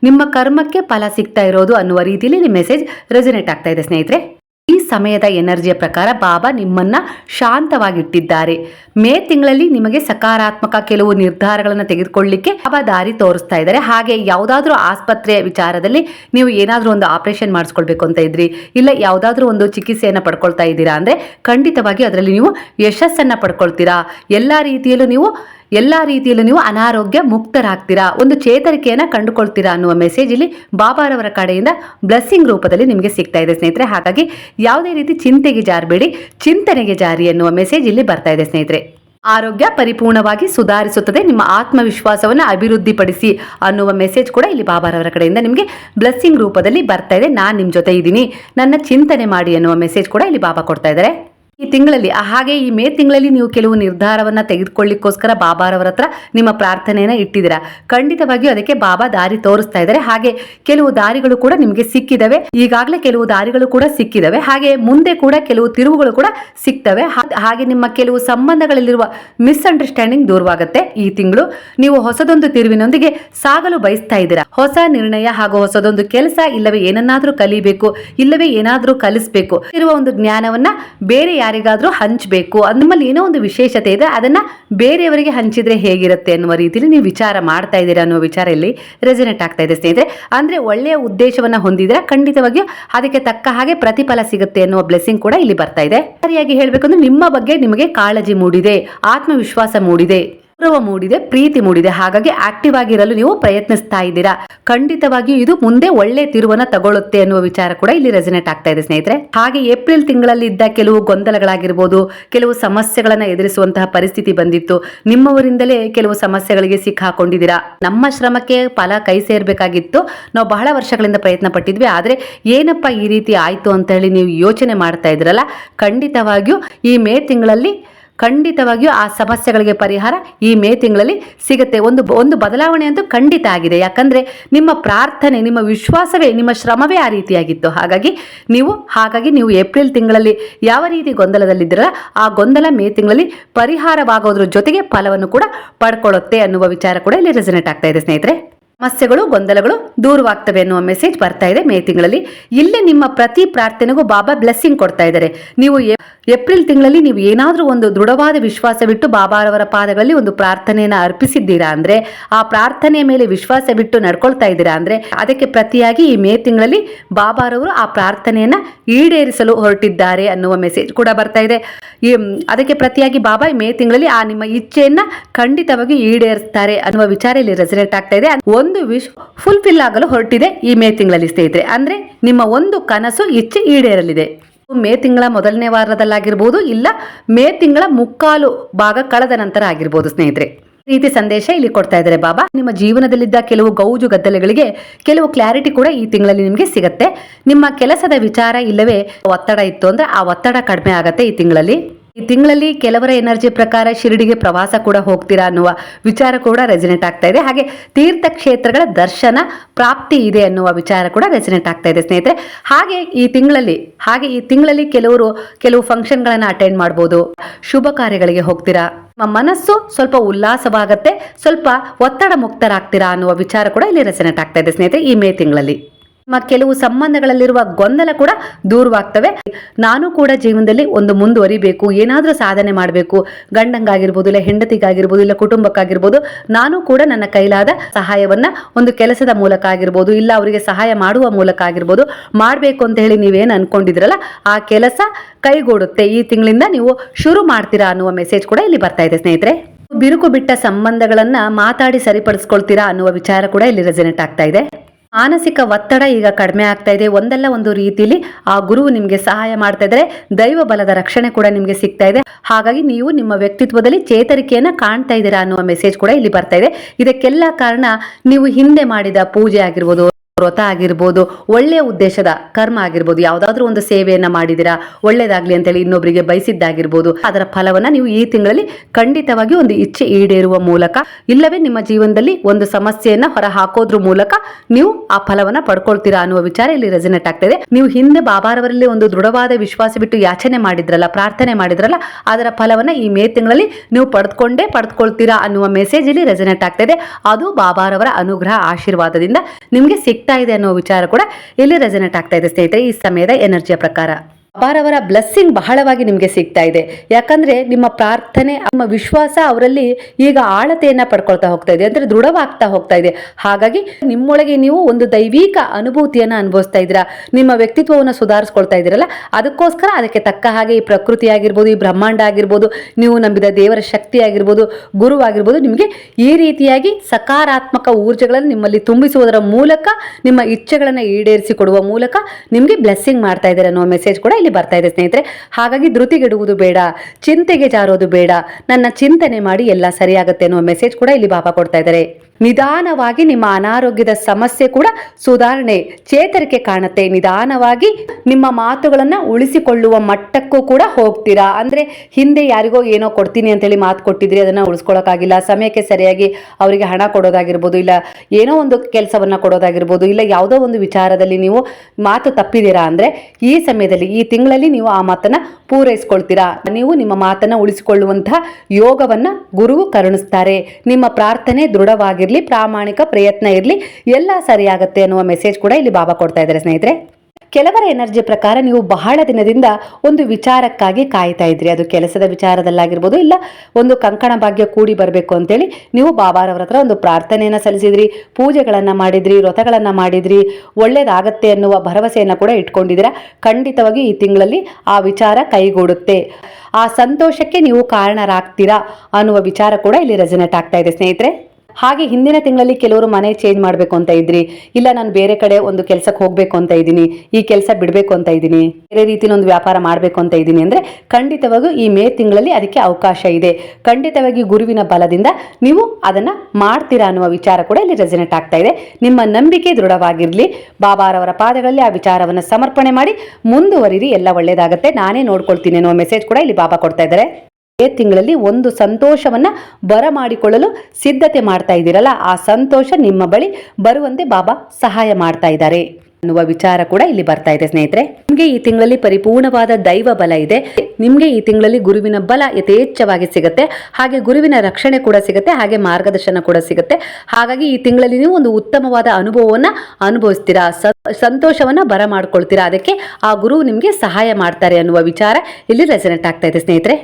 ನಿಮ್ಮ ಕರ್ಮಕ್ಕೆ ಫಲ ಸಿಗ್ತಾ ಇರೋದು ಅನ್ನುವ ರೀತಿಯಲ್ಲಿ ಮೆಸೇಜ್ ರೆಸಿನೇಟ್ ಆಗ್ತಾ ಇದೆ, ಸ್ನೇಹಿತರೆ. ಈ ಸಮಯದ ಎನರ್ಜಿಯ ಪ್ರಕಾರ ಬಾಬಾ ನಿಮ್ಮನ್ನ ಶಾಂತವಾಗಿಟ್ಟಿದ್ದಾರೆ. ಮೇ ತಿಂಗಳಲ್ಲಿ ನಿಮಗೆ ಸಕಾರಾತ್ಮಕ ಕೆಲವು ನಿರ್ಧಾರಗಳನ್ನು ತೆಗೆದುಕೊಳ್ಳಿಕ್ಕೆ ಬಾಬಾ ದಾರಿ ತೋರಿಸ್ತಾ ಇದ್ದಾರೆ. ಹಾಗೆ ಯಾವುದಾದ್ರೂ ಆಸ್ಪತ್ರೆಯ ವಿಚಾರದಲ್ಲಿ ನೀವು ಏನಾದರೂ ಒಂದು ಆಪರೇಷನ್ ಮಾಡಿಸ್ಕೊಳ್ಬೇಕು ಅಂತ ಇದ್ರಿ, ಇಲ್ಲ ಯಾವುದಾದ್ರೂ ಒಂದು ಚಿಕಿತ್ಸೆಯನ್ನು ಪಡ್ಕೊಳ್ತಾ ಇದ್ದೀರಾ ಅಂದರೆ ಖಂಡಿತವಾಗಿ ಅದರಲ್ಲಿ ನೀವು ಯಶಸ್ಸನ್ನು ಪಡ್ಕೊಳ್ತೀರಾ. ಎಲ್ಲ ರೀತಿಯಲ್ಲೂ ನೀವು ಎಲ್ಲ ರೀತಿಯಲ್ಲೂ ನೀವು ಅನಾರೋಗ್ಯ ಮುಕ್ತರಾಗ್ತೀರಾ? ಒಂದು ಚೇತರಿಕೆಯನ್ನು ಕಂಡುಕೊಳ್ತೀರಾ ಅನ್ನುವ ಮೆಸೇಜ್ ಇಲ್ಲಿ ಬಾಬಾರವರ ಕಡೆಯಿಂದ ಬ್ಲೆಸ್ಸಿಂಗ್ ರೂಪದಲ್ಲಿ ನಿಮಗೆ ಸಿಗ್ತಾ ಇದೆ ಸ್ನೇಹಿತರೆ. ಹಾಗಾಗಿ ಯಾವುದೇ ರೀತಿ ಚಿಂತೆಗೆ ಜಾರಬೇಡಿ, ಚಿಂತನೆಗೆ ಜಾರಿ ಎನ್ನುವ ಮೆಸೇಜ್ ಇಲ್ಲಿ ಬರ್ತಾ ಇದೆ ಸ್ನೇಹಿತರೆ. ಆರೋಗ್ಯ ಪರಿಪೂರ್ಣವಾಗಿ ಸುಧಾರಿಸುತ್ತದೆ, ನಿಮ್ಮ ಆತ್ಮವಿಶ್ವಾಸವನ್ನು ಅಭಿವೃದ್ಧಿಪಡಿಸಿ ಅನ್ನುವ ಮೆಸೇಜ್ ಕೂಡ ಇಲ್ಲಿ ಬಾಬಾರವರ ಕಡೆಯಿಂದ ನಿಮಗೆ ಬ್ಲೆಸ್ಸಿಂಗ್ ರೂಪದಲ್ಲಿ ಬರ್ತಾ ಇದೆ. ನಾನು ನಿಮ್ಮ ಜೊತೆ ಇದ್ದೀನಿ. ನನ್ನ ಚಿಂತನೆ ಮಾಡಿ ಅನ್ನುವ ಮೆಸೇಜ್ ಕೂಡ ಇಲ್ಲಿ ಬಾಬಾ ಕೊಡ್ತಾ ಇದ್ದಾರೆ. ಈ ತಿಂಗಳಲ್ಲಿ ಹಾಗೆ ಈ ಮೇ ತಿಂಗಳಲ್ಲಿ ನೀವು ಕೆಲವು ನಿರ್ಧಾರವನ್ನ ತೆಗೆದುಕೊಳ್ಳಿಕ್ಕೋಸ್ಕರ ಬಾಬಾರವರ ಹತ್ರ ನಿಮ್ಮ ಪ್ರಾರ್ಥನೆಯನ್ನ ಇಟ್ಟಿದ್ದೀರಾ? ಖಂಡಿತವಾಗಿಯೂ ಅದಕ್ಕೆ ಬಾಬಾ ದಾರಿ ತೋರಿಸ್ತಾ ಇದ್ದಾರೆ. ಹಾಗೆ ಕೆಲವು ದಾರಿಗಳು ಕೂಡ ನಿಮಗೆ ಸಿಕ್ಕಿದವೆ. ಈಗಾಗಲೇ ಕೆಲವು ದಾರಿಗಳು ಕೂಡ ಸಿಕ್ಕಿದವೆ. ಹಾಗೆ ಮುಂದೆ ಕೂಡ ಕೆಲವು ತಿರುವುಗಳು ಕೂಡ ಸಿಗ್ತವೆ ಹಾಗೆ ನಿಮ್ಮ ಕೆಲವು ಸಂಬಂಧಗಳಲ್ಲಿರುವ ಮಿಸ್ಅಂಡರ್ಸ್ಟ್ಯಾಂಡಿಂಗ್ ದೂರವಾಗುತ್ತೆ ಈ ತಿಂಗಳು. ನೀವು ಹೊಸದೊಂದು ತಿರುವಿನೊಂದಿಗೆ ಸಾಗಲು ಬಯಸ್ತಾ ಇದ್ದೀರಾ? ಹೊಸ ನಿರ್ಣಯ ಹಾಗೂ ಹೊಸದೊಂದು ಕೆಲಸ ಇಲ್ಲವೇ ಏನನ್ನಾದರೂ ಕಲಿಬೇಕು, ಇಲ್ಲವೇ ಏನಾದರೂ ಕಲಿಸಬೇಕು. ಇರುವ ಒಂದು ಜ್ಞಾನವನ್ನ ಬೇರೆ ಯಾರಿಗಾದ್ರೂ ಹಂಚಬೇಕು ನಿಮ್ಮಲ್ಲಿ ಏನೋ ಒಂದು ವಿಶೇಷತೆ ಇದೆ. ಅದನ್ನ ಬೇರೆಯವರಿಗೆ ಹಂಚಿದ್ರೆ ಹೇಗಿರುತ್ತೆ ಅನ್ನುವ ರೀತಿಯಲ್ಲಿ ನೀವು ವಿಚಾರ ಮಾಡ್ತಾ ಇದ್ದೀರಾ ಅನ್ನೋ ವಿಚಾರ ಇಲ್ಲಿ ರೆಸಿನೆಟ್ ಆಗ್ತಾ ಇದೆ ಸ್ನೇಹಿತರೆ. ಅಂದ್ರೆ ಒಳ್ಳೆಯ ಉದ್ದೇಶವನ್ನ ಹೊಂದಿದ್ರೆ ಖಂಡಿತವಾಗಿಯೂ ಅದಕ್ಕೆ ತಕ್ಕ ಹಾಗೆ ಪ್ರತಿಫಲ ಸಿಗುತ್ತೆ ಅನ್ನುವ ಬ್ಲೆಸ್ಸಿಂಗ್ ಕೂಡ ಇಲ್ಲಿ ಬರ್ತಾ ಇದೆ. ಸರಿಯಾಗಿ ಹೇಳಬೇಕಂದ್ರೆ ನಿಮ್ಮ ಬಗ್ಗೆ ನಿಮಗೆ ಕಾಳಜಿ ಮೂಡಿದೆ. ಆತ್ಮವಿಶ್ವಾಸ ಮೂಡಿದೆ. ಗೌರವ ಮೂಡಿದೆ, ಪ್ರೀತಿ ಮೂಡಿದೆ. ಹಾಗಾಗಿ ಆಕ್ಟಿವ್ ಆಗಿರಲು ನೀವು ಪ್ರಯತ್ನಿಸ್ತಾ ಇದ್ದೀರಾ? ಖಂಡಿತವಾಗಿಯೂ ಇದು ಮುಂದೆ ಒಳ್ಳೆ ತಿರುವನ್ನ ತಗೊಳ್ಳುತ್ತೆ ಅನ್ನುವ ವಿಚಾರ ಕೂಡ ಇಲ್ಲಿ ರೆಸಿನೇಟ್ ಆಗ್ತಾ ಇದೆ ಸ್ನೇಹಿತರೆ. ಹಾಗೆ ಏಪ್ರಿಲ್ ತಿಂಗಳಲ್ಲಿ ಇದ್ದ ಕೆಲವು ಗೊಂದಲಗಳಾಗಿರ್ಬೋದು, ಕೆಲವು ಸಮಸ್ಯೆಗಳನ್ನ ಎದುರಿಸುವಂತಹ ಪರಿಸ್ಥಿತಿ ಬಂದಿತ್ತು. ನಿಮ್ಮವರಿಂದಲೇ ಕೆಲವು ಸಮಸ್ಯೆಗಳಿಗೆ ಸಿಕ್ಕಾಕೊಂಡಿದ್ದೀರಾ ನಮ್ಮ ಶ್ರಮಕ್ಕೆ ಫಲ ಕೈ ಸೇರಬೇಕಾಗಿತ್ತು. ನಾವು ಬಹಳ ವರ್ಷಗಳಿಂದ ಪ್ರಯತ್ನ ಪಟ್ಟಿದ್ವಿ. ಆದ್ರೆ ಏನಪ್ಪ ಈ ರೀತಿ ಆಯ್ತು ಅಂತ ಹೇಳಿ ನೀವು ಯೋಚನೆ ಮಾಡ್ತಾ ಇದ್ರಲ್ಲ? ಖಂಡಿತವಾಗಿಯೂ ಈ ಮೇ ತಿಂಗಳಲ್ಲಿ ಖಂಡಿತವಾಗಿಯೂ ಆ ಸಮಸ್ಯೆಗಳಿಗೆ ಪರಿಹಾರ ಈ ಮೇ ತಿಂಗಳಲ್ಲಿ ಸಿಗುತ್ತೆ. ಒಂದು ಒಂದು ಬದಲಾವಣೆ ಅಂತೂ ಖಂಡಿತ ಆಗಿದೆ. ಯಾಕಂದ್ರೆ ನಿಮ್ಮ ಪ್ರಾರ್ಥನೆ, ನಿಮ್ಮ ವಿಶ್ವಾಸವೇ, ನಿಮ್ಮ ಶ್ರಮವೇ ಆ ರೀತಿಯಾಗಿತ್ತು. ಹಾಗಾಗಿ ನೀವು ಹಾಗಾಗಿ ನೀವು ಏಪ್ರಿಲ್ ತಿಂಗಳಲ್ಲಿ ಯಾವ ರೀತಿ ಗೊಂದಲದಲ್ಲಿದ್ದೀರಲ್ಲ, ಆ ಗೊಂದಲ ಮೇ ತಿಂಗಳಲ್ಲಿ ಪರಿಹಾರವಾಗೋದ್ರ ಜೊತೆಗೆ ಫಲವನ್ನು ಕೂಡ ಪಡ್ಕೊಳ್ಳುತ್ತೆ ಅನ್ನುವ ವಿಚಾರ ಕೂಡ ಇಲ್ಲಿ ರೆಸನೇಟ್ ಆಗ್ತಾ ಇದೆ ಸ್ನೇಹಿತರೆ. ಸಮಸ್ಯೆಗಳು, ಗೊಂದಲಗಳು ದೂರವಾಗ್ತವೆ ಅನ್ನುವ ಮೆಸೇಜ್ ಬರ್ತಾ ಇದೆ ಮೇ ತಿಂಗಳಲ್ಲಿ. ಇಲ್ಲೇ ನಿಮ್ಮ ಪ್ರತಿ ಪ್ರಾರ್ಥನೆಗೂ ಬಾಬಾ ಬ್ಲೆಸ್ಸಿಂಗ್ ಕೊಡ್ತಾ ಇದ್ದಾರೆ. ನೀವು ಏಪ್ರಿಲ್ ತಿಂಗಳಲ್ಲಿ ನೀವು ಏನಾದರೂ ಒಂದು ದೃಢವಾದ ವಿಶ್ವಾಸವಿಟ್ಟು ಬಾಬಾರವರ ಪಾದಗಳಲ್ಲಿ ಒಂದು ಪ್ರಾರ್ಥನೆಯನ್ನು ಅರ್ಪಿಸಿದ್ದೀರಾ ಅಂದ್ರೆ, ಆ ಪ್ರಾರ್ಥನೆಯ ಮೇಲೆ ವಿಶ್ವಾಸವಿಟ್ಟು ನಡ್ಕೊಳ್ತಾ ಇದ್ದೀರಾ ಅಂದ್ರೆ, ಅದಕ್ಕೆ ಪ್ರತಿಯಾಗಿ ಈ ಮೇ ತಿಂಗಳಲ್ಲಿ ಬಾಬಾರವರು ಆ ಪ್ರಾರ್ಥನೆಯನ್ನು ಈಡೇರಿಸಲು ಹೊರಟಿದ್ದಾರೆ ಅನ್ನುವ ಮೆಸೇಜ್ ಕೂಡ ಬರ್ತಾ ಇದೆ. ಅದಕ್ಕೆ ಪ್ರತಿಯಾಗಿ ಬಾಬಾ ಈ ಮೇ ತಿಂಗಳಲ್ಲಿ ಆ ನಿಮ್ಮ ಇಚ್ಛೆಯನ್ನು ಖಂಡಿತವಾಗಿ ಈಡೇರಿಸ್ತಾರೆ ಅನ್ನುವ ವಿಚಾರ ಇಲ್ಲಿ ರೆಸನೇಟ್ ಆಗ್ತಾ ಇದೆ. ಒಂದು ವಿಶ್ ಫುಲ್ಫಿಲ್ ಆಗಲು ಹೊರಟಿದೆ ಈ ಮೇ ತಿಂಗಳಲ್ಲಿ ಸ್ನೇಹಿತರೆ. ಅಂದ್ರೆ ನಿಮ್ಮ ಒಂದು ಕನಸು ಇಚ್ಛೆ ಈಡೇರಲಿದೆ. ಮೇ ತಿಂಗಳ ಮೊದಲನೇ ವಾರದಲ್ಲಾಗಿರ್ಬೋದು, ಇಲ್ಲ ಮೇ ತಿಂಗಳ ಮುಕ್ಕಾಲು ಭಾಗ ಕಳೆದ ನಂತರ ಆಗಿರ್ಬೋದು ಸ್ನೇಹಿತರೆ. ರೀತಿ ಸಂದೇಶ ಇಲ್ಲಿ ಕೊಡ್ತಾ ಇದ್ದಾರೆ ಬಾಬಾ. ನಿಮ್ಮ ಜೀವನದಲ್ಲಿದ್ದ ಕೆಲವು ಗೌಜು ಗದ್ದಲೆಗಳಿಗೆ ಕೆಲವು ಕ್ಲಾರಿಟಿ ಕೂಡ ಈ ತಿಂಗಳಲ್ಲಿ ನಿಮಗೆ ಸಿಗುತ್ತೆ. ನಿಮ್ಮ ಕೆಲಸದ ವಿಚಾರ ಇಲ್ಲವೇ ಒತ್ತಡ ಇತ್ತು ಅಂದ್ರೆ ಆ ಒತ್ತಡ ಕಡಿಮೆ ಆಗತ್ತೆ ಈ ತಿಂಗಳಲ್ಲಿ. ಈ ತಿಂಗಳಲ್ಲಿ ಕೆಲವರ ಎನರ್ಜಿ ಪ್ರಕಾರ ಶಿರಡಿಗೆ ಪ್ರವಾಸ ಕೂಡ ಹೋಗ್ತೀರಾ ಅನ್ನುವ ವಿಚಾರ ಕೂಡ ರೆಸಿನೇಟ್ ಆಗ್ತಾ ಇದೆ. ಹಾಗೆ ತೀರ್ಥಕ್ಷೇತ್ರಗಳ ದರ್ಶನ ಪ್ರಾಪ್ತಿ ಇದೆ ಅನ್ನುವ ವಿಚಾರ ಕೂಡ ರೆಸಿನೇಟ್ ಆಗ್ತಾ ಇದೆ ಸ್ನೇಹಿತರೆ. ಹಾಗೆ ಈ ತಿಂಗಳಲ್ಲಿ, ಹಾಗೆ ಈ ತಿಂಗಳಲ್ಲಿ ಕೆಲವರು, ಕೆಲವು ಫಂಕ್ಷನ್ಗಳನ್ನು ಅಟೆಂಡ್ ಮಾಡ್ಬೋದು. ಶುಭ ಕಾರ್ಯಗಳಿಗೆ ಹೋಗ್ತೀರಾ? ನಿಮ್ಮ ಮನಸ್ಸು ಸ್ವಲ್ಪ ಉಲ್ಲಾಸವಾಗತ್ತೆ, ಸ್ವಲ್ಪ ಒತ್ತಡ ಮುಕ್ತರಾಗ್ತೀರಾ ಅನ್ನುವ ವಿಚಾರ ಕೂಡ ಇಲ್ಲಿ ರೆಸಿನೆಂಟ್ ಆಗ್ತಾ ಇದೆ ಸ್ನೇಹಿತರೆ ಈ ಮೇ ತಿಂಗಳಲ್ಲಿ. ಕೆಲವು ಸಂಬಂಧಗಳಲ್ಲಿರುವ ಗೊಂದಲ ಕೂಡ ದೂರವಾಗ್ತವೆ. ನಾನು ಕೂಡ ಜೀವನದಲ್ಲಿ ಒಂದು ಮುಂದುವರಿಬೇಕು, ಏನಾದರೂ ಸಾಧನೆ ಮಾಡಬೇಕು. ಗಂಡಂಗಾಗಿರ್ಬೋದು, ಇಲ್ಲ ಹೆಂಡತಿಗಾಗಿರ್ಬೋದು, ಇಲ್ಲ ಕುಟುಂಬಕ್ಕಾಗಿರ್ಬೋದು, ನಾನು ಕೂಡ ನನ್ನ ಕೈಲಾದ ಸಹಾಯವನ್ನ ಒಂದು ಕೆಲಸದ ಮೂಲಕ ಆಗಿರ್ಬೋದು, ಇಲ್ಲ ಅವರಿಗೆ ಸಹಾಯ ಮಾಡುವ ಮೂಲಕ ಆಗಿರ್ಬೋದು, ಮಾಡಬೇಕು ಅಂತ ಹೇಳಿ ನೀವೇನು ಅನ್ಕೊಂಡಿದ್ರಲ್ಲ, ಆ ಕೆಲಸ ಕೈಗೂಡುತ್ತೆ. ಈ ತಿಂಗಳಿಂದ ನೀವು ಶುರು ಮಾಡ್ತೀರಾ ಅನ್ನುವ ಮೆಸೇಜ್ ಕೂಡ ಇಲ್ಲಿ ಬರ್ತಾ ಇದೆ, ಸ್ನೇಹಿತರೆ. ಬಿರುಕು ಬಿಟ್ಟ ಸಂಬಂಧಗಳನ್ನ ಮಾತಾಡಿ ಸರಿಪಡಿಸ್ಕೊಳ್ತೀರಾ ಅನ್ನುವ ವಿಚಾರ ಕೂಡ ಇಲ್ಲಿ ರೆಸೆನೆಟ್ ಆಗ್ತಾ ಇದೆ. ಮಾನಸಿಕ ಒತ್ತಡ ಈಗ ಕಡಿಮೆ ಆಗ್ತಾ ಇದೆ. ಒಂದಲ್ಲ ಒಂದು ರೀತಿಯಲ್ಲಿ ಆ ಗುರು ನಿಮಗೆ ಸಹಾಯ ಮಾಡ್ತಾ ಇದ್ದಾರೆ. ದೈವ ಬಲದ ರಕ್ಷಣೆ ಕೂಡ ನಿಮಗೆ ಸಿಗ್ತಾ ಇದೆ. ಹಾಗಾಗಿ ನೀವು ನಿಮ್ಮ ವ್ಯಕ್ತಿತ್ವದಲ್ಲಿ ಚೇತರಿಕೆಯನ್ನು ಕಾಣ್ತಾ ಇದ್ದೀರಾ ಅನ್ನುವ ಮೆಸೇಜ್ ಕೂಡ ಇಲ್ಲಿ ಬರ್ತಾ ಇದೆ. ಇದಕ್ಕೆಲ್ಲ ಕಾರಣ ನೀವು ಹಿಂದೆ ಮಾಡಿದ ಪೂಜೆ ಆಗಿರ್ಬೋದು ವ್ರತ ಆಗಿರ್ಬೋದು, ಒಳ್ಳೆಯ ಉದ್ದೇಶದ ಕರ್ಮ ಆಗಿರ್ಬೋದು, ಯಾವುದಾದ್ರೂ ಒಂದು ಸೇವೆಯನ್ನ ಮಾಡಿದಿರಾ ಒಳ್ಳೇದಾಗ್ಲಿ ಅಂತೇಳಿ ಇನ್ನೊಬ್ಬರಿಗೆ ಬಯಸಿದ್ದಾಗಿರ್ಬೋದು, ಅದರ ಫಲವನ್ನ ನೀವು ಈ ತಿಂಗಳಲ್ಲಿ ಖಂಡಿತವಾಗಿ ಒಂದು ಇಚ್ಛೆ ಈಡೇರುವ ಮೂಲಕ, ಇಲ್ಲವೇ ನಿಮ್ಮ ಜೀವನದಲ್ಲಿ ಒಂದು ಸಮಸ್ಯೆಯನ್ನ ಹೊರ ಹಾಕೋದ್ರ ಮೂಲಕ ನೀವು ಆ ಫಲವನ್ನ ಪಡ್ಕೊಳ್ತೀರಾ ಅನ್ನುವ ವಿಚಾರ ಇಲ್ಲಿ ರೆಸಿನೆಟ್ ಆಗ್ತದೆ. ನೀವು ಹಿಂದೆ ಬಾಬಾರವರಲ್ಲಿ ಒಂದು ದೃಢವಾದ ವಿಶ್ವಾಸ ಬಿಟ್ಟು ಯಾಚನೆ ಮಾಡಿದ್ರಲ್ಲ, ಪ್ರಾರ್ಥನೆ ಮಾಡಿದ್ರಲ್ಲ, ಅದರ ಫಲವನ್ನ ಈ ಮೇ ತಿಂಗಳಲ್ಲಿ ನೀವು ಪಡೆದುಕೊಂಡೇ ಪಡೆದುಕೊಳ್ತೀರಾ ಅನ್ನುವ ಮೆಸೇಜ್ ಇಲ್ಲಿ ರೆಸಿನೆಟ್ ಆಗ್ತದೆ. ಅದು ಬಾಬಾರವರ ಅನುಗ್ರಹ ಆಶೀರ್ವಾದದಿಂದ ನಿಮಗೆ ಸಿಗ್ತಾ ಇದೆ ಅನ್ನೋ ವಿಚಾರ ಕೂಡ ಇಲ್ಲಿ ರೆಸಿನೆಟ್ ಆಗ್ತಾ ಇದೆ ಸ್ನೇಹಿತರೆ ಈ ಸಮಯದ ಎನರ್ಜಿಯ ಪ್ರಕಾರ. ಬಾಬಾರವರ ಬ್ಲೆಸ್ಸಿಂಗ್ ಬಹಳವಾಗಿ ನಿಮಗೆ ಸಿಗ್ತಾ ಇದೆ. ಯಾಕಂದ್ರೆ ನಿಮ್ಮ ಪ್ರಾರ್ಥನೆ, ನಿಮ್ಮ ವಿಶ್ವಾಸ ಅವರಲ್ಲಿ ಈಗ ಆಳತೆಯನ್ನ ಪಡ್ಕೊಳ್ತಾ ಹೋಗ್ತಾ ಇದೆ. ಅಂದ್ರೆ ದೃಢವಾಗ್ತಾ ಹೋಗ್ತಾ ಇದೆ. ಹಾಗಾಗಿ ನಿಮ್ಮೊಳಗೆ ನೀವು ಒಂದು ದೈವಿಕ ಅನುಭೂತಿಯನ್ನ ಅನುಭವಿಸ್ತಾ ಇದ್ದೀರಾ? ನಿಮ್ಮ ವ್ಯಕ್ತಿತ್ವವನ್ನು ಸುಧಾರಿಸ್ಕೊಳ್ತಾ ಇದ್ದೀರಲ್ಲ? ಅದಕ್ಕೋಸ್ಕರ ಅದಕ್ಕೆ ತಕ್ಕ ಹಾಗೆ ಈ ಪ್ರಕೃತಿ ಆಗಿರ್ಬೋದು, ಈ ಬ್ರಹ್ಮಾಂಡ ಆಗಿರ್ಬೋದು, ನೀವು ನಂಬಿದ ದೇವರ ಶಕ್ತಿ ಆಗಿರ್ಬೋದು, ಗುರು ಆಗಿರ್ಬೋದು, ನಿಮಗೆ ಈ ರೀತಿಯಾಗಿ ಸಕಾರಾತ್ಮಕ ಊರ್ಜೆಗಳನ್ನು ನಿಮ್ಮಲ್ಲಿ ತುಂಬಿಸುವುದರ ಮೂಲಕ ನಿಮ್ಮ ಇಚ್ಛೆಗಳನ್ನು ಈಡೇರಿಸಿಕೊಡುವ ಮೂಲಕ ನಿಮಗೆ ಬ್ಲೆಸ್ಸಿಂಗ್ ಮಾಡ್ತಾ ಇದ್ದಾರೆ ಅನ್ನೋ ಮೆಸೇಜ್ ಕೂಡ ಇಲ್ಲಿ ಬರ್ತಾ ಇದೆ ಸ್ನೇಹಿತರೆ. ಹಾಗಾಗಿ ಧೃತಿಗೆಡುವುದು ಬೇಡ, ಚಿಂತೆಗೆ ಜಾರೋದು ಬೇಡ. ನನ್ನ ಚಿಂತನೆ ಮಾಡಿ ಎಲ್ಲ ಸರಿಯಾಗುತ್ತೆ ಅನ್ನೋ ಮೆಸೇಜ್ ಕೂಡ ಇಲ್ಲಿ ಬಾಬಾ ಕೊಡ್ತಾ ಇದ್ದಾರೆ. ನಿಧಾನವಾಗಿ ನಿಮ್ಮ ಅನಾರೋಗ್ಯದ ಸಮಸ್ಯೆ ಕೂಡ ಸುಧಾರಣೆ, ಚೇತರಿಕೆ ಕಾಣುತ್ತೆ. ನಿಧಾನವಾಗಿ ನಿಮ್ಮ ಮಾತುಗಳನ್ನು ಉಳಿಸಿಕೊಳ್ಳುವ ಮಟ್ಟಕ್ಕೂ ಕೂಡ ಹೋಗ್ತೀರಾ? ಅಂದರೆ ಹಿಂದೆ ಯಾರಿಗೋ ಏನೋ ಕೊಡ್ತೀನಿ ಅಂತೇಳಿ ಮಾತು ಕೊಟ್ಟಿದ್ರಿ ಅದನ್ನ ಉಳಿಸ್ಕೊಳ್ಳೋಕ್ಕಾಗಿಲ್ಲ ಸಮಯಕ್ಕೆ ಸರಿಯಾಗಿ ಅವರಿಗೆ ಹಣ ಕೊಡೋದಾಗಿರ್ಬೋದು, ಇಲ್ಲ ಏನೋ ಒಂದು ಕೆಲಸವನ್ನ ಕೊಡೋದಾಗಿರ್ಬೋದು, ಇಲ್ಲ ಯಾವುದೋ ಒಂದು ವಿಚಾರದಲ್ಲಿ ನೀವು ಮಾತು ತಪ್ಪಿದ್ದೀರಾ ಅಂದರೆ ಈ ಸಮಯದಲ್ಲಿ, ಈ ತಿಂಗಳಲ್ಲಿ ನೀವು ಆ ಮಾತನ್ನ ಪೂರೈಸ್ಕೊಳ್ತೀರಾ? ನೀವು ನಿಮ್ಮ ಮಾತನ್ನ ಉಳಿಸಿಕೊಳ್ಳುವಂತಹ ಯೋಗವನ್ನು ಗುರುವು ಕರುಣಿಸ್ತಾರೆ. ನಿಮ್ಮ ಪ್ರಾರ್ಥನೆ ದೃಢವಾಗಿರ್ಲಿ ಪ್ರಾಮಾಣಿಕ ಪ್ರಯತ್ನ ಇರಲಿ, ಎಲ್ಲ ಸರಿಯಾಗುತ್ತೆ ಅನ್ನುವ ಮೆಸೇಜ್ ಕೂಡ ಇಲ್ಲಿ ಬಾಬಾ ಕೊಡ್ತಾ ಇದ್ದಾರೆ ಸ್ನೇಹಿತರೆ. ಕೆಲವರ ಎನರ್ಜಿ ಪ್ರಕಾರ ನೀವು ಬಹಳ ದಿನದಿಂದ ಒಂದು ವಿಚಾರಕ್ಕಾಗಿ ಕಾಯ್ತಾ ಇದ್ರಿ. ಅದು ಕೆಲಸದ ವಿಚಾರದಲ್ಲಾಗಿರ್ಬೋದು, ಇಲ್ಲ ಒಂದು ಕಂಕಣ ಭಾಗ್ಯ ಕೂಡಿ ಬರಬೇಕು ಅಂತೇಳಿ ನೀವು ಬಾಬಾರವ್ರ ಹತ್ರ ಒಂದು ಪ್ರಾರ್ಥನೆಯನ್ನು ಸಲ್ಲಿಸಿದ್ರಿ, ಪೂಜೆಗಳನ್ನು ಮಾಡಿದ್ರಿ, ವ್ರತಗಳನ್ನು ಮಾಡಿದ್ರಿ, ಒಳ್ಳೇದಾಗತ್ತೆ ಅನ್ನುವ ಭರವಸೆಯನ್ನು ಕೂಡ ಇಟ್ಕೊಂಡಿದ್ದೀರಾ. ಖಂಡಿತವಾಗಿ ಈ ತಿಂಗಳಲ್ಲಿ ಆ ವಿಚಾರ ಕೈಗೂಡುತ್ತೆ. ಆ ಸಂತೋಷಕ್ಕೆ ನೀವು ಕಾರಣರಾಗ್ತೀರಾ ಅನ್ನುವ ವಿಚಾರ ಕೂಡ ಇಲ್ಲಿ ರೆಸನೇಟ್ ಆಗ್ತಾ ಇದೆ ಸ್ನೇಹಿತರೆ. ಹಾಗೆ ಹಿಂದಿನ ತಿಂಗಳಲ್ಲಿ ಕೆಲವರು ಮನೆ ಚೇಂಜ್ ಮಾಡಬೇಕು ಅಂತ ಇದ್ರಿ, ಇಲ್ಲ ನಾನು ಬೇರೆ ಕಡೆ ಒಂದು ಕೆಲಸಕ್ಕೆ ಹೋಗಬೇಕು ಅಂತ ಇದ್ದೀನಿ, ಈ ಕೆಲಸ ಬಿಡಬೇಕು ಅಂತ ಇದ್ದೀನಿ, ಬೇರೆ ರೀತಿಯ ಒಂದು ವ್ಯಾಪಾರ ಮಾಡಬೇಕು ಅಂತ ಇದ್ದೀನಿ ಅಂದರೆ ಖಂಡಿತವಾಗೂ ಈ ಮೇ ತಿಂಗಳಲ್ಲಿ ಅದಕ್ಕೆ ಅವಕಾಶ ಇದೆ. ಖಂಡಿತವಾಗಿ ಗುರುವಿನ ಬಲದಿಂದ ನೀವು ಅದನ್ನು ಮಾಡ್ತೀರಾ ಅನ್ನುವ ವಿಚಾರ ಕೂಡ ಇಲ್ಲಿ ರೆಸಿನೆಟ್ ಆಗ್ತಾ ಇದೆ. ನಿಮ್ಮ ನಂಬಿಕೆ ದೃಢವಾಗಿರಲಿ, ಬಾಬಾರವರ ಪಾದಗಳಲ್ಲಿ ಆ ವಿಚಾರವನ್ನು ಸಮರ್ಪಣೆ ಮಾಡಿ, ಮುಂದುವರಿರಿ, ಎಲ್ಲ ಒಳ್ಳೆಯದಾಗುತ್ತೆ ನಾನೇ ನೋಡ್ಕೊಳ್ತೀನಿ ಅನ್ನೋ ಮೆಸೇಜ್ ಕೂಡ ಇಲ್ಲಿ ಬಾಬಾ ಕೊಡ್ತಾ ಇದ್ದಾರೆ. ತಿಂಗಳಲ್ಲಿ ಒಂದು ಸಂತೋಷವನ್ನ ಬರಮಾಡಿಕೊಳ್ಳಲು ಸಿದ್ಧತೆ ಮಾಡ್ತಾ ಇದ್ದೀರಲ್ಲ? ಆ ಸಂತೋಷ ನಿಮ್ಮ ಬಳಿ ಬರುವಂತೆ ಬಾಬಾ ಸಹಾಯ ಮಾಡ್ತಾ ಇದ್ದಾರೆ ಅನ್ನುವ ವಿಚಾರ ಕೂಡ ಇಲ್ಲಿ ಬರ್ತಾ ಇದೆ ಸ್ನೇಹಿತರೆ. ನಿಮಗೆ ಈ ತಿಂಗಳಲ್ಲಿ ಪರಿಪೂರ್ಣವಾದ ದೈವ ಬಲ ಇದೆ. ನಿಮಗೆ ಈ ತಿಂಗಳಲ್ಲಿ ಗುರುವಿನ ಬಲ ಯಥೇಚ್ಛವಾಗಿ ಸಿಗುತ್ತೆ. ಹಾಗೆ ಗುರುವಿನ ರಕ್ಷಣೆ ಕೂಡ ಸಿಗುತ್ತೆ. ಹಾಗೆ ಮಾರ್ಗದರ್ಶನ ಕೂಡ ಸಿಗುತ್ತೆ. ಹಾಗಾಗಿ ಈ ತಿಂಗಳಲ್ಲಿ ನೀವು ಒಂದು ಉತ್ತಮವಾದ ಅನುಭವವನ್ನ ಅನುಭವಿಸ್ತೀರಾ? ಸಂತೋಷವನ್ನ ಬರ ಮಾಡ್ಕೊಳ್ತೀರಾ ಅದಕ್ಕೆ ಆ ಗುರು ನಿಮಗೆ ಸಹಾಯ ಮಾಡ್ತಾರೆ ಅನ್ನುವ ವಿಚಾರ ಇಲ್ಲಿ ರೆಸನೆಟ್ ಆಗ್ತಾ ಇದೆ ಸ್ನೇಹಿತರೆ.